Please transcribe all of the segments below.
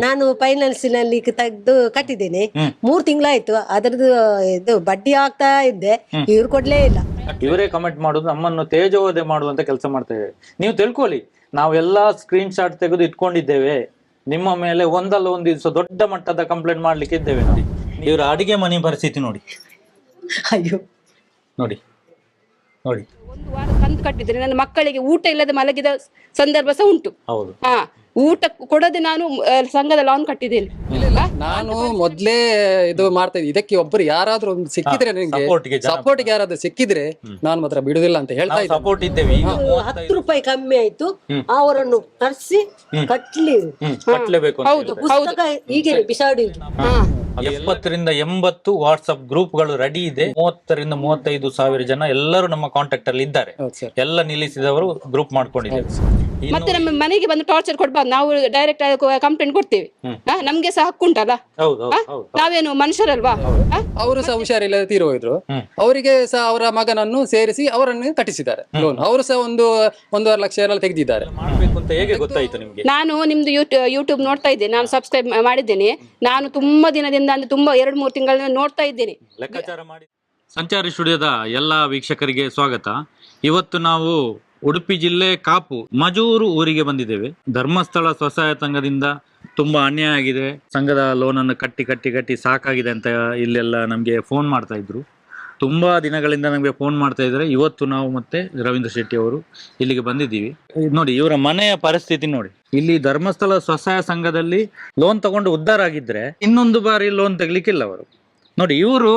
ನಾನು ಫೈನಾನ್ಸಿನಲ್ಲಿ ತೆಗೆದು ಕಟ್ಟಿದ್ದೇನೆ. ಮೂರ್ ತಿಂಗಳಾಯ್ತು. ಅದರದ್ದು ಇದು ಬಡ್ಡಿ ಆಗ್ತಾ ಇದ್ದೆ. ಇವ್ರು ಕೊಡ್ಲೇ ಇಲ್ಲ. ಇವರೇ ಕಮೆಂಟ್ ಮಾಡುದು ನಮ್ಮನ್ನು ತೇಜೋವಧೆ ಮಾಡುವಂತ ಕೆಲಸ ಮಾಡ್ತೇವೆ ಇದ್ದಾರೆ. ನೀವು ತಿಳ್ಕೊಳ್ಳಿ ನಾವೆಲ್ಲ ಸ್ಕ್ರೀನ್ ಶಾಟ್ ತೆಗೆದು ಇಟ್ಕೊಂಡಿದ್ದೇವೆ. ನಿಮ್ಮ ಮೇಲೆ ಒಂದಲ್ಲ ಒಂದು ದಿವಸ ದೊಡ್ಡ ಮಟ್ಟದ ಕಂಪ್ಲೇಂಟ್ ಮಾಡ್ಲಿಕ್ಕೆ ಇದ್ದೇವೆ ನೋಡಿ. ಇವರ ಅಡಿಗೆ ಮನೆ ಪರಿಸ್ಥಿತಿ ನೋಡಿ. ಅಯ್ಯೋ. ನೋಡಿ. ನೋಡಿ. ಒಂದು ವಾರ ಕಂತು ಕಟ್ಟಿದ್ರೆ ನನ್ನ ಮಕ್ಕಳಿಗೆ ಊಟ ಇಲ್ಲದೆ ಮಲಗಿದ ಸಂದರ್ಭ ಸಹ ಉಂಟು. ಹೌದು. ಹಾ. ಊಟ ಕೊಡದೆ ನಾನು ಆ, ಸಂಘದ ಲಾನ್ ಕಟ್ಟಿದ್ದೇನೆ ನಾನು ಮೊದ್ಲೇ ಇದು ಮಾಡ್ತಾ ಇದ್ದೆ ಇದಕ್ಕೆ ಒಬ್ಬರು ಯಾರಾದ್ರೂ ಒಂದು ಸಿಕ್ಕಿದ್ರೆ ನಿಮ್ಗೆ support ಗೆ ಜನ- ಸಪೋರ್ಟ್ ಯಾರಾದ್ರೂ ಸಿಕ್ಕಿದ್ರೆ ನಾನು ಮಾತ್ರ ಬಿಡುದಿಲ್ಲ ಅಂತ ಹೇಳ್ತಾ ಇದ್ದೆ ಸಪೋರ್ಟ್ ಇದ್ದೇವೆ. ಈಗ ಹತ್ತು ರೂಪಾಯಿ ಕಮ್ಮಿ ಆಯ್ತು. ಅವರನ್ನು ತರಿಸಿ ಕಟ್ಲಿ ಹ್ಮ್. ಕಟ್ಲೇಬೇಕು ಅಂತ ಹೌದು ಹೇಳಿದ್ರೆ. ಹೌದು. ಪುಸ್ತಕ ಹೀಗೆ ಬಿಸಾಡಿ. ಎಪ್ಪತ್ತರಿಂದ ಎಂಬತ್ತು ವಾಟ್ಸ್ಆಪ್ ಗ್ರೂಪ್ಗಳು ರೆಡಿ ಇದೆ. ಮೂವತ್ತರಿಂದ ಮೂವತ್ತೈದು ಸಾವಿರ ಜನ ಎಲ್ಲರೂ ನಮ್ಮ ಕಾಂಟ್ಯಾಕ್ಟ್ ಅಲ್ಲಿ ಇದ್ದಾರೆ. ಹೌದು ಸರ್. ಎಲ್ಲ ನಿಲ್ಲಿಸಿದವರು ಗ್ರೂಪ್ ಮಾಡ್ಕೊಂಡಿದ್ದೇವೆ ಇನ್ನು ಮತ್ತೆ ನಮ್ಮ ಮನೆಗೆ ಬಂದು ಟಾರ್ಚರ್ ಕೊಡ್ಬಾರ್ದು. ನಾವು ಡೈರೆಕ್ಟ್ ಕಂಪ್ಲೇಂಟ್ ಕೊಡ್ತೇವೆ. ಹಾ, ನಮ್ಗೆ ಸಹ ಹಕ್ಕುಂಟಲ್ಲ ಹೌದು ಹೌದು ಹೌದು ನಾವೇನು ಮನುಷ್ಯರಲ್ವಾ? ಹಾ? ಅವರು ಸಹ ಹುಷಾರಿಲ್ಲ ತೀರಿ ಹೋಗಿದ್ರು. ಅವರಿಗೆ ಸಹ ಅವರ ಮಗನನ್ನು ಸೇರಿಸಿ ಅವರನ್ನು ಕಟ್ಟಿಸಿದ್ದಾರೆ ಲೋನ್ ಅವರು ಸಹ ಒಂದು ಒಂದೂವರೆ ಲಕ್ಷ ಎಲ್ಲ ತೆಗೆದಿದ್ದಾರೆ. ಮಾಡ್ಬೇಕು ಅಂತ ಹೇಗೆ ಗೊತ್ತಾಯ್ತು ನಿಮ್ಗೆ? ನಾನು ನಿಮ್ದು ಯೂಟ್ಯೂಬ್ ಯೂಟ್ಯೂಬ್ ನೋಡ್ತಾ ಇದ್ದೇನೆ. ನಾನು ಸಬ್ಸ್ಕ್ರೈಬ್ ಮಾಡಿದ್ದೇನೆ. ನಾನು ತುಂಬಾ ದಿನದಿಂದ ಅಂದ್ರೆ ತುಂಬಾ ಎರಡು ಮೂರು ತಿಂಗಳಿಂದ ನೋಡ್ತಾ ಇದ್ದೇನೆ. ಸಂಚಾರಿ ಸ್ಟುಡಿಯೋದ ಎಲ್ಲ ವೀಕ್ಷಕರಿಗೆ ಸ್ವಾಗತ. ಇವತ್ತು ನಾವು ಉಡುಪಿ ಜಿಲ್ಲೆ ಕಾಪು, ಮಜೂರು ಊರಿಗೆ ಬಂದಿದ್ದೇವೆ. ಧರ್ಮಸ್ಥಳ ಸ್ವಸಹಾಯ ಸಂಘದಿಂದ ತುಂಬಾ ಅನ್ಯಾಯ ಆಗಿದೆ. ಸಂಘದ ಲೋನ್ ಅನ್ನು ಕಟ್ಟಿ ಕಟ್ಟಿ ಕಟ್ಟಿ ಸಾಕಾಗಿದೆ ಅಂತ ಇಲ್ಲೆಲ್ಲ ನಮಗೆ ಫೋನ್ ಮಾಡ್ತಾ ಇದ್ರು. ತುಂಬಾ ದಿನಗಳಿಂದ ನಮಗೆ ಫೋನ್ ಮಾಡ್ತಾ ಇದ್ದಾರೆ. ಇವತ್ತು ನಾವು ಮತ್ತೆ ರವೀಂದ್ರ ಶೆಟ್ಟಿ ಅವರು ಇಲ್ಲಿಗೆ ಬಂದಿದ್ದೀವಿ. ನೋಡಿ, ಇವರ ಮನೆಯ ಪರಿಸ್ಥಿತಿ ನೋಡಿ. ಇಲ್ಲಿ ಧರ್ಮಸ್ಥಳ ಸ್ವಸಹಾಯ ಸಂಘದಲ್ಲಿ ಲೋನ್ ತಗೊಂಡು ಉದ್ಧಾರ ಆಗಿದ್ರೆ ಇನ್ನೊಂದು ಬಾರಿ ಲೋನ್ ತೆಗ್ಲಿಕ್ಕಿಲ್ಲ ಅವರು. ನೋಡಿ, ಇವರು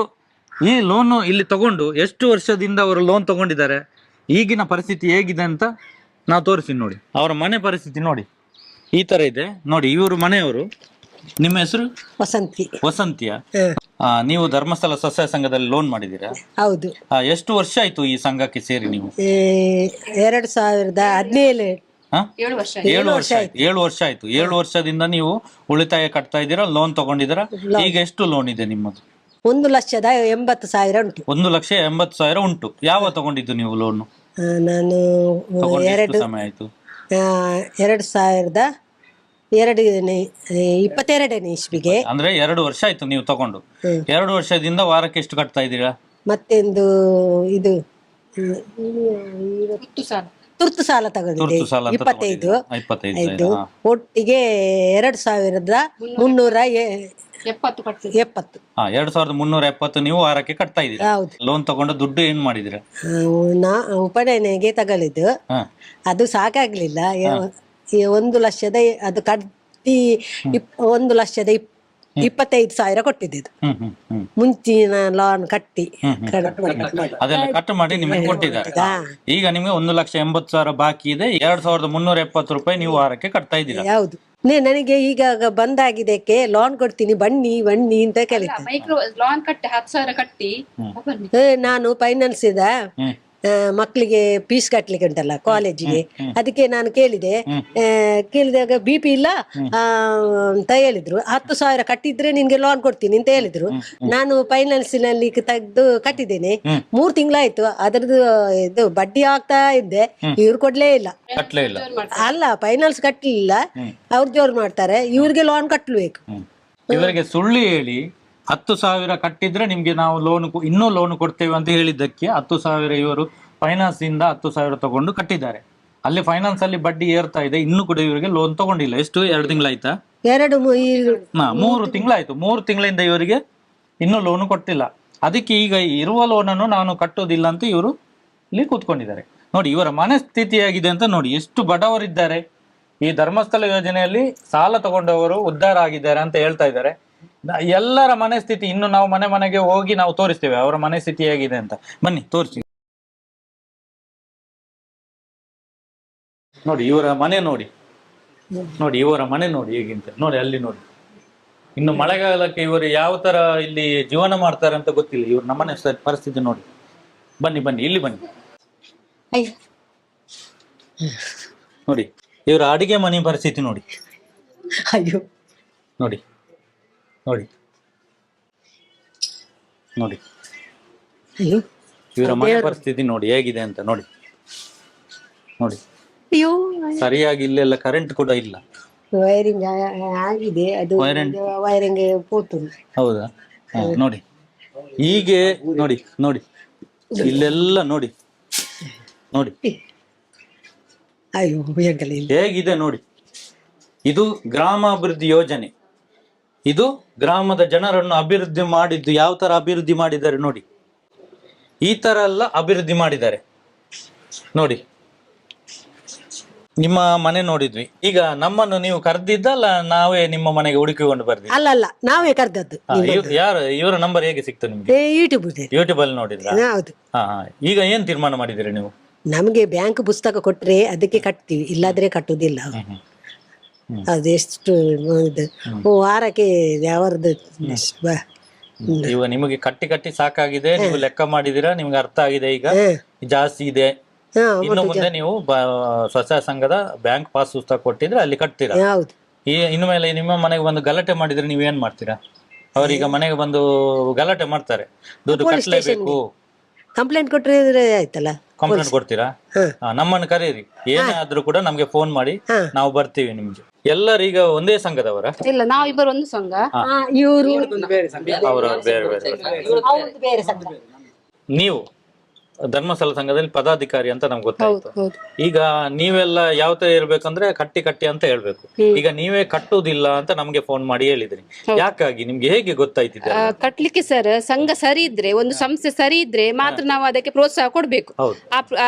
ಈ ಲೋನು ಇಲ್ಲಿ ತಗೊಂಡು ಎಷ್ಟು ವರ್ಷದಿಂದ ಅವರು ಲೋನ್ ತಗೊಂಡಿದ್ದಾರೆ? ಈಗಿನ ಪರಿಸ್ಥಿತಿ ಹೇಗಿದೆ ಅಂತ ನಾವು ತೋರಿಸ್ತೀನಿ ನೋಡಿ. ಅವರ ಮನೆ ಪರಿಸ್ಥಿತಿ ನೋಡಿ. ಈ ತರ ಇದೆ. ನೋಡಿ ಇವರು ಮನೆಯವರು. ನಿಮ್ಮ ಹೆಸರು? ವಸಂತಿ. ವಸಂತಿಯ? ಆ, ನೀವು ಧರ್ಮಸ್ಥಳ ಸ್ವಸಹಾಯ ಸಂಘದಲ್ಲಿ ಲೋನ್ ಮಾಡಿದ್ದೀರಾ? ಹೌದು. ಆ, ಎಷ್ಟು ವರ್ಷ ಆಯ್ತು ಈ ಸಂಘಕ್ಕೆ ಸೇರಿ ನೀವು? ಏ, ಎರಡು ಸಾವಿರದ ಹದಿನೇಳು. ಹಾ? ಏಳು ವರ್ಷ ಏಳು ವರ್ಷ ಆಯ್ತು. ಏಳು ವರ್ಷ ಆಯ್ತು. ಏಳು ವರ್ಷದಿಂದ ನೀವು ಉಳಿತಾಯ ಕಟ್ತಾ ಇದ್ದೀರಾ ಲೋನ್ ತಗೊಂಡಿದ್ದೀರಾ? ಈಗ ಎಷ್ಟು ಲೋನ್ ಇದೆ ನಿಮ್ಮದು? ಒಂದು ಲಕ್ಷದ ಎಂಬತ್ತು ಸಾವಿರ ಉಂಟು. ಒಂದು ಲಕ್ಷ ಎಂಬತ್ತು ಸಾವಿರ ಉಂಟು. ಯಾವ ತಗೊಂಡಿದ್ದು ನೀವು ಲೋನ್ ಆ, ನಾನು ಎರಡು ಸಮಯ ಆಯ್ತು? ಆ, ಎರಡು ಸಾವಿರದ ಎರಡು ಇಪ್ಪತ್ತೆರಡನೇ ಇಸ್ವಿಗೆ. ಅಂದ್ರೆ ಎರಡು ವರ್ಷ ಆಯ್ತು ನೀವು ತಗೊಂಡು. ಎರಡು ವರ್ಷದಿಂದ ವಾರಕ್ಕೆ ಎಷ್ಟು ಕಟ್ತಾ ಇದ್ದೀರಾ? ಮತ್ತೊಂದು ಇದು ಹ್ಮ್, ಇವತ್ತು ಸಾಲ. ತುರ್ತು ಸಾಲ ತಗೊಂಡಿದ್ದೆ. ತುರ್ತು ಸಾಲ ಅಂತ ಇಪ್ಪತ್ತೈದು. ತಗೊಂಡಿದ್ದೀರಾ? ಇಪ್ಪತ್ತೈದು ಐದು ಸಾವಿರ, ಹಾ. ಒಟ್ಟಿಗೆ ಎರಡು ಸಾವಿರದ ಮುನ್ನೂರ ಎ- ಎಪ್ಪತ್ತು ಕಟ್ತೇವೆ. ಎಪ್ಪತ್ತು. ಹಾ ಎರಡ್ ಸಾವಿರದ ಮುನ್ನೂರ ಎಪ್ಪತ್ತು ನೀವು ವಾರಕ್ಕೆ ಕಟ್ತಾ ಇದ್ದೀರಾ? ಹೌದು. ಲೋನ್ ತಗೊಂಡು ದುಡ್ಡು ಏನ್ ಮಾಡಿದಿರಾ ಆ, ನಾ ಉಪನಯನೆಗೆ ತಗೊಳಿದ್ದು ಹಾ. ಅದು ಸಾಕಾಗ್ಲಿಲ್ಲ. ಯ- ಈ ಒಂದು ಲಕ್ಷದ ಅದು ಕಟ್ಟಿ ಇಪ್- ಒಂದು ಲಕ್ಷದ ಇಪ್- ಇಪ್ಪತ್ತೈದು ಸಾವಿರ ಕೊಟ್ಟಿದ್ದು ಹ್ಮ್ ಹ್ಮ್ ಹ್ಮ್. ಮುಂಚಿನ ಲೋನ್ ಕಟ್ಟಿ. ಅದೆಲ್ಲ ಕಟ್ ಮಾಡಿ ನಿಮಗೆ ಕೊಟ್ಟಿದ್ದಾರೆ. ಈಗ ನಿಮಗೆ ಒಂದು ಲಕ್ಷ ಎಂಬತ್ತು ಸಾವಿರ ಬಾಕಿ ಇದೆ. ಎರಡ್ ಸಾವಿರದ ಮುನ್ನೂರ ಎಪ್ಪತ್ತು ರೂಪಾಯಿ ನೀವು ವಾರಕ್ಕೆ ಕಟ್ತಾ ಇದ್ದೀರಾ? ಹೌದು. ನೇ- ನನಗೆ ಈಗ ಬಂದಾಗಿದ್ದಕ್ಕೆ ಲೋನ್ ಕೊಡ್ತೀನಿ ಬನ್ನಿ ಬನ್ನಿ ಅಂತ ಕೇಳಿ ಮೈಕ್ರೋ ಲಾನ್ ಕಟ್ಟಿ ಹತ್ತು ಸಾವಿರ ಕಟ್ಟಿ ನಾನು ಫೈನಾನ್ಸ್ ಇದ. ಮಕ್ಕಳಿಗೆ ಫೀಸ್ ಕಟ್ಲಿಕ್ಕೆ ಉಂಟಲ್ಲ ಕಾಲೇಜಿಗೆ ಅದಕ್ಕೆ ನಾನು ಕೇಳಿದೆ. ಆ, ಕೇಳಿದಾಗ ಬಿ ಪಿ ಇಲ್ಲ. ಆ, ಅಂತ ಹೇಳಿದ್ರು. ಹತ್ತು ಸಾವಿರ ಕಟ್ಟಿದ್ರೆ ನಿನ್ಗೆ ಲೋನ್ ಕೊಡ್ತೀನಿ ಅಂತ ಹೇಳಿದ್ರು. ನಾನು ಫೈನಾನ್ಸಿನಲ್ಲಿ ತೆಗೆದು ಕಟ್ಟಿದ್ದೇನೆ. ಮೂರ್ ತಿಂಗಳಾಯ್ತು. ಅದರದ್ದು ಇದು ಬಡ್ಡಿ ಆಗ್ತಾ ಇದ್ದೆ. ಇವ್ರು ಕೊಡ್ಲೇ ಇಲ್ಲ. ಕಟ್ಲೇ ಇಲ್ಲ. ಅಲ್ಲ ಫೈನಾನ್ಸ್ ಕಟ್ಟಲಿಲ್ಲ ಅವ್ರು ಜೋರು ಮಾಡ್ತಾರೆ. ಇವ್ರಿಗೆ ಲೋನ್ ಕಟ್ಟಬೇಕು ಹ್ಮ್. ಇವರಿಗೆ ಸುಳ್ಳು ಹೇಳಿ ಹತ್ತು ಸಾವಿರ ಕಟ್ಟಿದ್ರೆ ನಿಮ್ಗೆ ನಾವು ಲೋನ್ ಇನ್ನೂ ಲೋನ್ ಕೊಡ್ತೇವೆ ಅಂತ ಹೇಳಿದ್ದಕ್ಕೆ ಹತ್ತು ಸಾವಿರ ಇವರು ಫೈನಾನ್ಸ್ ಇಂದ ಹತ್ತು ಸಾವಿರ ತಗೊಂಡು ಕಟ್ಟಿದ್ದಾರೆ. ಅಲ್ಲಿ ಫೈನಾನ್ಸ್ ಅಲ್ಲಿ ಬಡ್ಡಿ ಏರ್ತಾ ಇದೆ ಇನ್ನು ಕೂಡ ಇವರಿಗೆ ಲೋನ್ ತಗೊಂಡಿಲ್ಲ. ಎಷ್ಟು? ಎರಡು ತಿಂಗಳಾಯ್ತಾ? ಎರಡು ಮೂರು ತಿಂಗಳಾಯ್ತು. ಮೂರು ತಿಂಗಳಿಂದ ಇವರಿಗೆ ಇನ್ನೂ ಲೋನ್ ಕೊಟ್ಟಿಲ್ಲ. ಅದಕ್ಕೆ ಈಗ ಇರುವ ಲೋನನ್ನು ನಾನು ಕಟ್ಟೋದಿಲ್ಲ ಅಂತ ಇವರು ಇಲ್ಲಿ ಕೂತ್ಕೊಂಡಿದ್ದಾರೆ. ನೋಡಿ ಇವರ ಮನಸ್ಥಿತಿ ಹೇಗಿದೆ ಅಂತ ನೋಡಿ ಎಷ್ಟು ಬಡವರಿದ್ದಾರೆ. ಈ ಧರ್ಮಸ್ಥಳ ಯೋಜನೆಯಲ್ಲಿ ಸಾಲ ತಗೊಂಡವರು ಉದ್ಧಾರ ಆಗಿದ್ದಾರೆ ಅಂತ ಹೇಳ್ತಾ ಇದ್ದಾರೆ. ಎಲ್ಲರ ಮನಸ್ಥಿತಿ ಇನ್ನು ನಾವು ಮನೆ ಮನೆಗೆ ಹೋಗಿ ನಾವು ತೋರಿಸ್ತೇವೆ. ಅವರ ಮನಸ್ಥಿತಿ ಹೇಗಿದೆ ಅಂತ. ಬನ್ನಿ ತೋರಿಸಿ. ನೋಡಿ ಇವರ ಮನೆ ನೋಡಿ. ನೋಡಿ ಇವರ ಮನೆ ನೋಡಿ ಹೇಗಿಂತ. ನೋಡಿ ಅಲ್ಲಿ ನೋಡಿ. ಇನ್ನು ಮಳೆಗಾಲಕ್ಕೆ ಇವರು ಯಾವ ತರ ಇಲ್ಲಿ ಜೀವನ ಮಾಡ್ತಾರೆ ಅಂತ ಗೊತ್ತಿಲ್ಲ. ಇವ್ರ ನಮ್ಮನೆ ಮನೆ ಪರಿಸ್ಥಿತಿ ನೋಡಿ. ಬನ್ನಿ ಬನ್ನಿ ಇಲ್ಲಿ ಬನ್ನಿ. ನೋಡಿ ಇವರ ಅಡಿಗೆ ಮನೆ ಪರಿಸ್ಥಿತಿ ನೋಡಿ. ಅಯ್ಯೋ. ನೋಡಿ. ನೋಡಿ. ನೋಡಿ. ಅಯ್ಯೋ. ಇವರ ಮನೆ ಪರಿಸ್ಥಿತಿ ನೋಡಿ ಹೇಗಿದೆ ಅಂತ ನೋಡಿ. ನೋಡಿ. ಅಯ್ಯೋ. ಸರಿಯಾಗಿ ಇಲ್ಲೆಲ್ಲ ಕರೆಂಟ್ ಕೂಡ ಇಲ್ಲ. ವೈರಿಂಗ್ ಆಗಿದೆ. ಅದು ವೈರಿಂಗ್ ಹೌದಾ? ಹಾ, ನೋಡಿ. ಹೀಗೆ ನೋಡಿ ನೋಡಿ. ಇಲ್ಲೆಲ್ಲ ನೋಡಿ. ನೋಡಿ. ಅಯ್ಯೋ ಹೇಗಿದೆ ನೋಡಿ. ಇದು ಗ್ರಾಮಾಭಿವೃದ್ಧಿ ಯೋಜನೆ. ಇದು ಗ್ರಾಮದ ಜನರನ್ನು ಅಭಿವೃದ್ಧಿ ಮಾಡಿದ್ದು ಯಾವ ತರ ಅಭಿವೃದ್ಧಿ ಮಾಡಿದ್ದಾರೆ ನೋಡಿ. ಈ ತರ ಎಲ್ಲ ಅಭಿವೃದ್ಧಿ ಮಾಡಿದ್ದಾರೆ. ನೋಡಿ. ನಿಮ್ಮ ಮನೆ ನೋಡಿದ್ವಿ. ಈಗ ನಮ್ಮನ್ನು ನೀವು ಕರೆದಿದ್ದಲ್ಲ ನಾವೇ ನಿಮ್ಮ ಮನೆಗೆ ಹುಡುಕಿಕೊಂಡು ಬರ್ದಿದ್ವಿ ಅಲ್ಲ ಅಲ್ಲ ನಾವೇ ಕರೆದದ್ದು ಯಾರು ಇವರ ನಂಬರ್ ಹೇಗೆ ಸಿಕ್ತು ನಿಮ್ಗೆ? ಯೂಟ್ಯೂಬ್ ಯೂಟ್ಯೂಬ್ ಅಲ್ಲಿ ನೋಡಿದ್ರ? ಹೌದು. ಹಾ ಹಾ. ಈಗ ಏನ್ ತೀರ್ಮಾನ ಮಾಡಿದಿರಿ ನೀವು? ನಮಗೆ ಬ್ಯಾಂಕ್ ಪುಸ್ತಕ ಕೊಟ್ರೆ ಅದಕ್ಕೆ ಕಟ್ತೀವಿ ಇಲ್ಲಾದ್ರೆ ಕಟ್ಟುದಿಲ್ಲ. ಹ್ಮ್. ಅದೆಷ್ಟು ಇದು. ವಾರಕ್ಕೆ ಯಾವ್ದು ಬ- ಇವಾಗ ನಿಮಗೆ ಕಟ್ಟಿ ಕಟ್ಟಿ ಸಾಕಾಗಿದೆ. ನೀವು ಲೆಕ್ಕ ಮಾಡಿದಿರಾ ನಿಮ್ಗೆ ಅರ್ಥ ಆಗಿದೆ ಈಗ? ಜಾಸ್ತಿ ಇದೆ. ಇನ್ನು ಮುಂದೆ ನೀವು ಸ್ವಸಹಾಯ ಸಂಘದ ಬ್ಯಾಂಕ್ ಪಾಸ್ ಪುಸ್ತಕ ಕೊಟ್ಟಿದ್ರೆ ಅಲ್ಲಿ ಕಟ್ತೀರಾ? ಹೌದು ಈ ಇನ್ನು ಮೇಲೆ ನಿಮ್ಮ ಮನೆಗೆ ಬಂದು ಗಲಾಟೆ ಮಾಡಿದ್ರೆ ನೀವು ಏನ್ ಮಾಡ್ತೀರಾ? ಅವ್ರೀಗ ಮನೆಗೆ ಬಂದು ಗಲಾಟೆ ಮಾಡ್ತಾರೆ. ದುಡ್ಡು ಕಟ್ಟಲೇಬೇಕು ಕಂಪ್ಲೇಂಟ್ ಕೊಟ್ಟರೆ ಆಯ್ತಲ್ಲ? ಕಂಪ್ಲೇಂಟ್ ಕೊಡ್ತೀರಾ? ನಮ್ಮನ್ನು ಕರೀರಿ. ಏನೇ ಆದ್ರೂ ಕೂಡ ನಮ್ಗೆ ಫೋನ್ ಮಾಡಿ. ನಾವು ಬರ್ತೀವಿ ನಿಮ್ಗೆ. ಎಲ್ಲರೀಗ ಒಂದೇ ಸಂಘದವರ? ಇಲ್ಲ ನಾವಿಬ್ಬರು ಒಂದು ಸಂಘ. ಇವರು ಅವರ ಬೇರೆ ಬೇರೆ ಬೇರೆ ನೀವು? ಧರ್ಮಸ್ಥಳ ಸಂಘದಲ್ಲಿ ಪದಾಧಿಕಾರಿ ಅಂತ ನಮ್ಗೆ ಗೊತ್ತಾಯ್ತು. ಈಗ ನೀವೆಲ್ಲ ಯಾವ ತರ ಇರ್ಬೇಕಂದ್ರೆ ಕಟ್ಟಿ ಕಟ್ಟಿ ಅಂತ ಹೇಳ್ಬೇಕು. ಈಗ ನೀವೇ ಕಟ್ಟುವುದಿಲ್ಲ ಅಂತ ನಮ್ಗೆ ಫೋನ್ ಮಾಡಿ ಹೇಳಿದ್ರಿ. ಯಾಕಾಗಿ? ನಿಮ್ಗೆ ಹೇಗೆ ಗೊತ್ತಾಯ್ತಿದೆ ಆ, ಕಟ್ಲಿಕ್ಕೆ ಸರ್ ಸಂಘ ಸರಿ ಇದ್ರೆ ಒಂದು ಸಂಸ್ಥೆ ಸರಿ ಇದ್ರೆ ಮಾತ್ರ ನಾವು ಅದಕ್ಕೆ ಪ್ರೋತ್ಸಾಹ ಕೊಡ್ಬೇಕು.